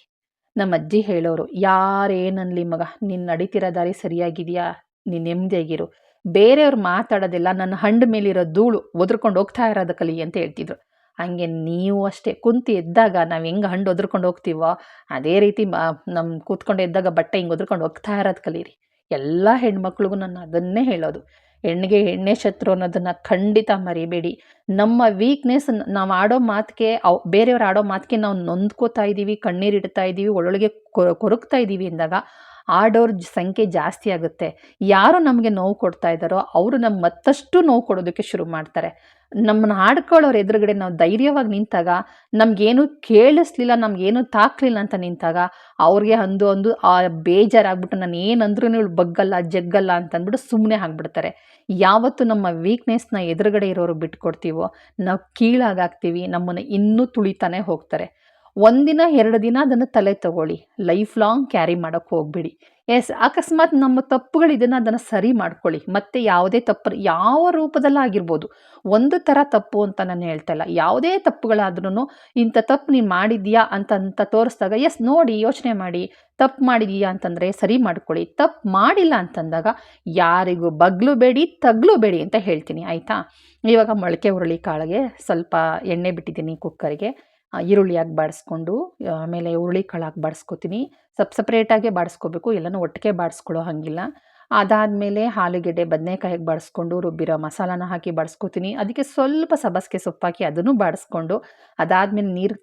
S1: ನಮ್ಮ ಅಜ್ಜಿ ಹೇಳೋರು, ಯಾರೇನನ್ಲಿ ಮಗ ನಿನ್ನ ನಡೀತಿರೋ ದಾರಿ ಸರಿಯಾಗಿದೆಯಾ? ನೀನು ನೆಮ್ಮದಿಯಾಗಿರು ಬೇರೆಯವ್ರು ಮಾತಾಡೋದಿಲ್ಲ, ನನ್ನ ಹಂಡ ಮೇಲಿರೋ ಧೂಳು ಒದ್ರಕೊಂಡು ಹೋಗ್ತಾ ಇರೋದು ಕಲಿ ಅಂತ ಹೇಳ್ತಿದ್ರು. ಹಾಗೆ ನೀವು ಅಷ್ಟೇ ಕುಂತು ಎದ್ದಾಗ ನಾವು ಹೆಂಗೆ ಹಣ್ಣು ಒದ್ರಕೊಂಡು ಹೋಗ್ತೀವೋ, ಅದೇ ರೀತಿ ನಮ್ಮ ಕೂತ್ಕೊಂಡು ಎದ್ದಾಗ ಬಟ್ಟೆ ಹಿಂಗೆ ಒದ್ರಕೊಂಡು ಹೋಗ್ತಾ ಇರೋದು ಕಲೀರಿ. ಎಲ್ಲ ಹೆಣ್ಮಕ್ಳಿಗೂ ನಾನು ಅದನ್ನೇ ಹೇಳೋದು. ಹೆಣ್ಣಿಗೆ ಹೆಣ್ಣೆ ಶತ್ರು ಅನ್ನೋದನ್ನು ಖಂಡಿತ ಮರಿಬೇಡಿ. ನಮ್ಮ ವೀಕ್ನೆಸ್ ನಾವು ಆಡೋ ಮಾತಿಗೆ ಅವ್, ಬೇರೆಯವ್ರು ಆಡೋ ಮಾತಿಗೆ ನಾವು ನೊಂದ್ಕೋತಾ ಇದ್ದೀವಿ ಕಣ್ಣೀರಿಡ್ತಾ ಇದ್ದೀವಿ ಒಳೊಳಗೆ ಕೊರಕ್ತಾ ಇದ್ದೀವಿ ಅಂದಾಗ ಆಡೋರ ಸಂಖ್ಯೆ ಜಾಸ್ತಿ ಆಗುತ್ತೆ. ಯಾರು ನಮಗೆ ನೋವು ಕೊಡ್ತಾ ಇದ್ದಾರೋ ಅವರು ನಮ್ಗೆ ಮತ್ತಷ್ಟು ನೋವು ಕೊಡೋದಕ್ಕೆ ಶುರು ಮಾಡ್ತಾರೆ. ನಮ್ಮನ್ನ ಆಡ್ಕೊಳ್ಳೋರು ಎದುರುಗಡೆ ನಾವು ಧೈರ್ಯವಾಗಿ ನಿಂತಾಗ, ನಮಗೇನು ಕೇಳಿಸ್ಲಿಲ್ಲ, ನಮಗೇನು ತಾಕ್ಲಿಲ್ಲ ಅಂತ ನಿಂತಾಗ, ಅವ್ರಿಗೆ ಅಂದು ಅಂದು ಆ ಬೇಜಾರಾಗ್ಬಿಟ್ಟು ನಾನು ಏನಂದ್ರೂ ಇವಳು ಬಗ್ಗಲ್ಲ, ಜಗ್ಗಲ್ಲ ಅಂತಂದ್ಬಿಟ್ಟು ಸುಮ್ಮನೆ ಆಗ್ಬಿಡ್ತಾರೆ. ಯಾವತ್ತು ನಮ್ಮ ವೀಕ್ನೆಸ್ನ ಎದುರುಗಡೆ ಇರೋರು ಬಿಟ್ಕೊಡ್ತೀವೋ, ನಾವು ಕೀಳಾಗಾಗ್ತೀವಿ ನಮ್ಮನ್ನು ಇನ್ನೂ ತುಳಿತಾನೆ ಹೋಗ್ತಾರೆ. ಒಂದಿನ, ಎರಡು ದಿನ ಅದನ್ನು ತಲೆ ತಗೊಳ್ಳಿ. ಲೈಫ್ ಲಾಂಗ್ ಕ್ಯಾರಿ ಮಾಡೋಕ್ಕೆ ಹೋಗ್ಬೇಡಿ. ಎಸ್ ಅಕಸ್ಮಾತ್ ನಮ್ಮ ತಪ್ಪುಗಳಿದನ್ನು ಅದನ್ನು ಸರಿ ಮಾಡ್ಕೊಳ್ಳಿ. ಮತ್ತೆ ಯಾವುದೇ ತಪ್ಪು, ಯಾವ ರೂಪದಲ್ಲಾಗಿರ್ಬೋದು ಒಂದು ಥರ ತಪ್ಪು ಅಂತ ನಾನು ಹೇಳ್ತಾ ಇಲ್ಲ. ಯಾವುದೇ ತಪ್ಪುಗಳಾದ್ರೂ ಇಂಥ ತಪ್ಪು ನೀನು ಮಾಡಿದ್ಯಾ ಅಂತ ಅಂತ ತೋರಿಸ್ದಾಗ ಎಸ್ ನೋಡಿ, ಯೋಚನೆ ಮಾಡಿ, ತಪ್ಪು ಮಾಡಿದೀಯಾ ಅಂತಂದರೆ ಸರಿ ಮಾಡ್ಕೊಳ್ಳಿ. ತಪ್ಪು ಮಾಡಿಲ್ಲ ಅಂತಂದಾಗ, ಯಾರಿಗೂ ಬಗ್ಲು ಬೇಡಿ, ತಗ್ಲು ಬೇಡಿ ಅಂತ ಹೇಳ್ತೀನಿ, ಆಯಿತಾ? ಇವಾಗ ಮೊಳಕೆ, ಹುರುಳಿ ಕಾಳಿಗೆ ಸ್ವಲ್ಪ ಎಣ್ಣೆ ಬಿಟ್ಟಿದ್ದೀನಿ ಕುಕ್ಕರಿಗೆ ಈರುಳ್ಳಿ ಹಾಕಿ ಬಾಡಿಸ್ಕೊಂಡು ಆಮೇಲೆ ಹುರುಳಿ ಕಾಳು ಹಾಕಿ ಬಾಡಿಸ್ಕೊತೀನಿ. ಸಪ್ ಸಪ್ರೇಟಾಗೆ ಬಾಡಿಸ್ಕೋಬೇಕು ಎಲ್ಲನೂ ಒಟ್ಟಿಗೆ ಬಾಡಿಸ್ಕೊಳ್ಳೋ ಹಾಗಿಲ್ಲ. ಅದಾದಮೇಲೆ ಆಲೂಗೆಡ್ಡೆ ಬದನೆಕಾಯಿಗೆ ಬಾಡಿಸ್ಕೊಂಡು, ರುಬ್ಬಿರೋ ಮಸಾಲಾನ ಹಾಕಿ ಬಾಡಿಸ್ಕೊತೀನಿ. ಅದಕ್ಕೆ ಸ್ವಲ್ಪ ಸಬಸ್ಗೆ ಸೊಪ್ಪಾಕಿ ಅದನ್ನು ಬಾಡಿಸ್ಕೊಂಡು, ಅದಾದಮೇಲೆ ನೀರು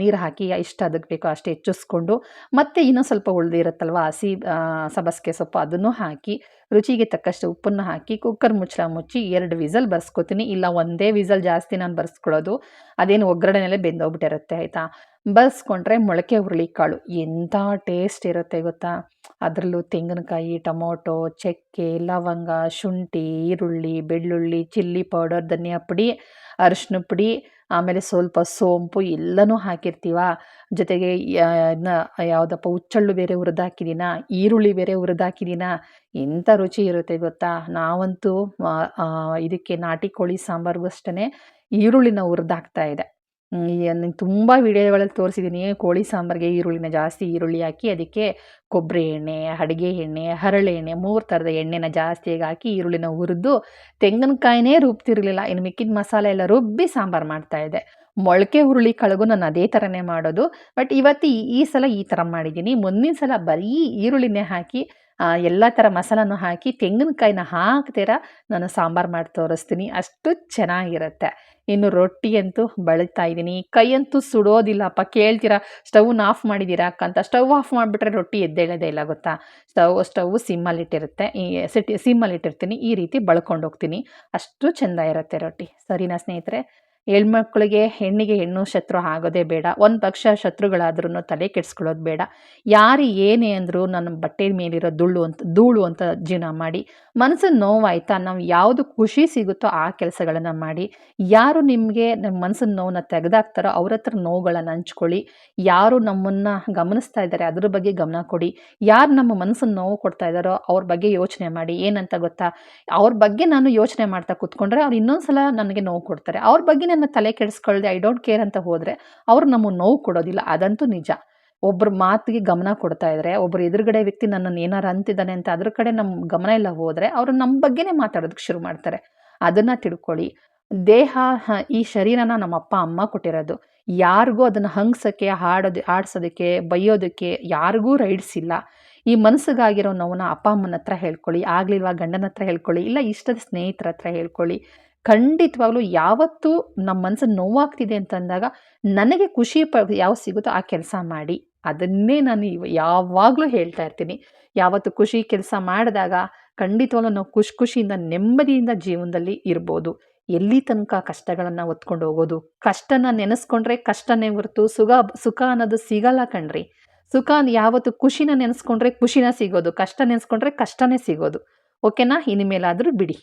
S1: ನೀರು ಹಾಕಿ ಎಷ್ಟು ಅದಕ್ಕೆ ಬೇಕೋ ಅಷ್ಟು ಹೆಚ್ಚಿಸ್ಕೊಂಡು, ಮತ್ತೆ ಇನ್ನೂ ಸ್ವಲ್ಪ ಉಳಿದಿರುತ್ತಲ್ವ, ಹಸಿ ಸಬಸ್ಗೆ ಸೊಪ್ಪು ಅದನ್ನು ಹಾಕಿ ರುಚಿಗೆ ತಕ್ಕಷ್ಟು ಉಪ್ಪನ್ನು ಹಾಕಿ ಕುಕ್ಕರ್ ಮುಚ್ಚಳ ಮುಚ್ಚಿ ಎರಡು ವಿಸಲ್ ಬರ್ಸ್ಕೊತೀನಿ. ಇಲ್ಲ, ಒಂದೇ ವಿಸಲ್ ಜಾಸ್ತಿ ನಾನು ಬರ್ಸ್ಕೊಳ್ಳೋದು. ಅದೇನು ಒಗ್ಗರಣೆಲೆ ಬೆಂದೋಗ್ಬಿಟ್ಟಿರುತ್ತೆ, ಆಯಿತಾ? ಬಸ್ಕೊಂಡ್ರೆ ಮೊಳಕೆ ಹುರುಳಿಕಾಳು ಎಂಥ ಟೇಸ್ಟ್ ಇರುತ್ತೆ ಗೊತ್ತಾ? ಅದರಲ್ಲೂ ತೆಂಗಿನಕಾಯಿ, ಟೊಮೊಟೊ, ಚಕ್ಕೆ, ಲವಂಗ, ಶುಂಠಿ, ಈರುಳ್ಳಿ, ಬೆಳ್ಳುಳ್ಳಿ, ಚಿಲ್ಲಿ ಪೌಡರ್, ಧನಿಯಾ ಪುಡಿ ಅರಿಶಿನ ಪುಡಿ ಆಮೇಲೆ ಸ್ವಲ್ಪ ಸೋಂಪು ಎಲ್ಲನೂ ಹಾಕಿರ್ತೀವ. ಜೊತೆಗೆ ಯಾವುದಪ್ಪ, ಹುಚ್ಚಳ್ಳು ಬೇರೆ ಹುರಿದಾಕಿದ್ದೀನ ಈರುಳ್ಳಿ ಬೇರೆ ಹುರಿದಾಕಿದ್ದೀನ ಎಂಥ ರುಚಿ ಇರುತ್ತೆ ಗೊತ್ತಾ? ನಾವಂತೂ ಇದಕ್ಕೆ ನಾಟಿ ಕೋಳಿ ಸಾಂಬಾರಿಗೂ ಅಷ್ಟೇ ಈರುಳ್ಳಿನ ಹುರಿದಾಕ್ತಾ ಇದೆ ನಂಗೆ ತುಂಬ ವೀಡಿಯೋಗಳಲ್ಲಿ ತೋರಿಸಿದ್ದೀನಿ ಕೋಳಿ ಸಾಂಬಾರಿಗೆ ಈರುಳ್ಳಿನ ಜಾಸ್ತಿ ಈರುಳ್ಳಿ ಹಾಕಿ ಅದಕ್ಕೆ ಕೊಬ್ಬರಿ ಎಣ್ಣೆ, ಅಡುಗೆ ಎಣ್ಣೆ ಹರಳೆಣ್ಣೆ ಮೂರು ಥರದ ಎಣ್ಣೆನ ಜಾಸ್ತಿಯಾಗಿ ಹಾಕಿ ಈರುಳ್ಳಿನ ಹುರಿದು ತೆಂಗಿನಕಾಯಿನೇ ರುಬ್ತಿರಲಿಲ್ಲ. ಇನ್ನು ಮಿಕ್ಕಿದ ಮಸಾಲೆ ಎಲ್ಲ ರುಬ್ಬಿ ಸಾಂಬಾರು ಮಾಡ್ತಾಯಿದ್ದೆ ಮೊಳಕೆ ಹುರುಳಿ ಕಳಗು ನಾನು ಅದೇ ಥರನೇ ಮಾಡೋದು. ಬಟ್ ಇವತ್ತು ಈ ಸಲ ಈ ಥರ ಮಾಡಿದ್ದೀನಿ ಮುಂದಿನ ಸಲ ಬರೀ ಈರುಳ್ಳಿನೇ ಹಾಕಿ ಎಲ್ಲ ಥರ ಮಸಾಲನೂ ಹಾಕಿ ತೆಂಗಿನಕಾಯಿನ ಹಾಕ್ತೀರ? ನಾನು ಸಾಂಬಾರು ಮಾಡಿ ತೋರಿಸ್ತೀನಿ. ಅಷ್ಟು ಚೆನ್ನಾಗಿರುತ್ತೆ. ಇನ್ನು ರೊಟ್ಟಿ ಅಂತೂ ಬಳಿತಾ ಇದ್ದೀನಿ. ಕೈಯಂತೂ ಸುಡೋದಿಲ್ಲಪ್ಪ. ಕೇಳ್ತೀರಾ? ಸ್ಟವ್ನ ಆಫ್ ಮಾಡಿದ್ದೀರಾ ಅಕ್ಕಂತ ಸ್ಟವ್ ಆಫ್ ಮಾಡಿಬಿಟ್ರೆ ರೊಟ್ಟಿ ಎದ್ದೇಳೋದೇ ಇಲ್ಲ ಗೊತ್ತಾ? ಸ್ಟವ್ ಸ್ಟವ್ ಸಿಮ್ಮಲ್ಲಿಟ್ಟಿರುತ್ತೆ. ಈ ಸಿಟಿ ಸಿಮ್ಮಲ್ಲಿಟ್ಟಿರ್ತೀನಿ. ಈ ರೀತಿ ಬಳ್ಕೊಂಡು ಹೋಗ್ತೀನಿ ಅಷ್ಟು ಚೆಂದ ಇರುತ್ತೆ ರೊಟ್ಟಿ. ಸರಿನಾ ಸ್ನೇಹಿತರೆ? ಹೆಣ್ಮಕ್ಳಿಗೆ ಹೆಣ್ಣಿಗೆ ಹೆಣ್ಣು ಶತ್ರು ಆಗೋದೇ ಬೇಡ. ಒಂದು ಪಕ್ಷ ಶತ್ರುಗಳಾದ್ರೂ ತಲೆ ಕೆಡಿಸ್ಕೊಳ್ಳೋದು ಬೇಡ. ಯಾರು ಏನೇ ಅಂದರೂ ನನ್ನ ಬಟ್ಟೆ ಮೇಲಿರೋ ಧೂಳು ಅಂತ ಧೂಳು ಅಂತ ಜೀವನ ಮಾಡಿ ಮನಸ್ಸು ನೋವಾಯ್ತಾ ನಾವು ಯಾವುದು ಖುಷಿ ಸಿಗುತ್ತೋ ಆ ಕೆಲಸಗಳನ್ನು ಮಾಡಿ, ಯಾರು ನಿಮಗೆ ನಮ್ಮ ಮನಸ್ಸಿನ ನೋವನ್ನ ತೆಗೆದಾಕ್ತಾರೋ ಅವ್ರ ಹತ್ರ ನೋವುಗಳನ್ನು ಹಂಚ್ಕೊಳ್ಳಿ, ಯಾರು ನಮ್ಮನ್ನು ಗಮನಿಸ್ತಾ ಇದ್ದಾರೆ ಅದ್ರ ಬಗ್ಗೆ ಗಮನ ಕೊಡಿ, ಯಾರು ನಮ್ಮ ಮನಸ್ಸಿನ ನೋವು ಕೊಡ್ತಾ ಇದ್ದಾರೋ ಅವ್ರ ಬಗ್ಗೆ ಯೋಚನೆ ಮಾಡಿ, ಏನಂತ ಗೊತ್ತಾ? ಅವ್ರ ಬಗ್ಗೆ ನಾನು ಯೋಚನೆ ಮಾಡ್ತಾ ಕೂತ್ಕೊಂಡ್ರೆ ಅವ್ರು ಇನ್ನೊಂದು ಸಲ ನನಗೆ ನೋವು ಕೊಡ್ತಾರೆ. ಅವ್ರ ಬಗ್ಗೆ ನನ್ನ ತಲೆ ಕೆಡಿಸ್ಕೊಳ್ದೆ ಐ ಡೋಂಟ್ ಕೇರ್ ಅಂತ ಹೋದರೆ ಅವ್ರು ನಮಗೆ ನೋವು ಕೊಡೋದಿಲ್ಲ. ಅದಂತೂ ನಿಜ. ಒಬ್ಬರ ಮಾತಿಗೆ ಗಮನ ಕೊಡ್ತಾ ಇದ್ರೆ ಒಬ್ಬರು ಎದುರುಗಡೆ ವ್ಯಕ್ತಿ ನನ್ನನ್ನು ಏನಾರು ಅಂತಿದ್ದಾನೆ ಅಂತ ಅದ್ರ ಕಡೆ ನಮ್ಮ ಗಮನ ಎಲ್ಲ ಹೋದರೆ ಅವರು ನಮ್ಮ ಬಗ್ಗೆನೇ ಮಾತಾಡೋದಕ್ಕೆ ಶುರು ಮಾಡ್ತಾರೆ. ಅದನ್ನು ತಿಳ್ಕೊಳ್ಳಿ. ದೇಹ ಈ ಶರೀರನ ನಮ್ಮ ಅಪ್ಪ, ಅಮ್ಮ ಕೊಟ್ಟಿರೋದು. ಯಾರಿಗೂ ಅದನ್ನು ಹಂಗ್ಸೋಕ್ಕೆ, ಹಾಡೋದು ಆಡ್ಸೋದಕ್ಕೆ ಬೈಯೋದಕ್ಕೆ ಯಾರಿಗೂ ರೈಡ್ಸ್ ಇಲ್ಲ. ಈ ಮನಸ್ಸಿಗಾಗಿರೋ ನೋವನ್ನ ಅಪ್ಪ, ಅಮ್ಮನ ಹತ್ರ ಹೇಳ್ಕೊಳ್ಳಿ. ಆಗ್ಲಿಲ್ವಾ ಗಂಡನ ಹತ್ರ ಹೇಳ್ಕೊಳ್ಳಿ. ಇಲ್ಲ ಇಷ್ಟದ ಸ್ನೇಹಿತರ ಹತ್ರ ಹೇಳ್ಕೊಳ್ಳಿ. ಖಂಡಿತವಾಗ್ಲೂ ಯಾವತ್ತು ನಮ್ಮ ಮನಸ್ಸು ನೋವಾಗ್ತಿದೆ ಅಂತಂದಾಗ ನನಗೆ ಖುಷಿ ಪ ಯಾವ ಸಿಗುತ್ತೋ ಆ ಕೆಲಸ ಮಾಡಿ. ಅದನ್ನೇ ನಾನು ಇವ ಯಾವಾಗಲೂ ಹೇಳ್ತಾ ಇರ್ತೀನಿ. ಯಾವತ್ತು ಖುಷಿ ಕೆಲಸ ಮಾಡಿದಾಗ ಖಂಡಿತವಾಗ್ಲೂ ನಾವು ಖುಷಿ ಖುಷಿಯಿಂದ, ನೆಮ್ಮದಿಯಿಂದ ಜೀವನದಲ್ಲಿ ಇರ್ಬೋದು. ಎಲ್ಲಿ ತನಕ ಕಷ್ಟಗಳನ್ನು ಹೊತ್ಕೊಂಡು ಹೋಗೋದು? ಕಷ್ಟನ ನೆನೆಸ್ಕೊಂಡ್ರೆ ಕಷ್ಟನೇ ಹೊರತು ಸುಖ ಸುಖ ಅನ್ನೋದು ಸಿಗಲ್ಲ ಕಣ್ರಿ. ಸುಖ ಯಾವತ್ತು ಖುಷಿನ ನೆನೆಸ್ಕೊಂಡ್ರೆ ಖುಷಿನ ಸಿಗೋದು. ಕಷ್ಟ ನೆನೆಸ್ಕೊಂಡ್ರೆ ಕಷ್ಟನೇ ಸಿಗೋದು. ಓಕೆನಾ? ಇನ್ಮೇಲಾದರೂ ಬಿಡಿ.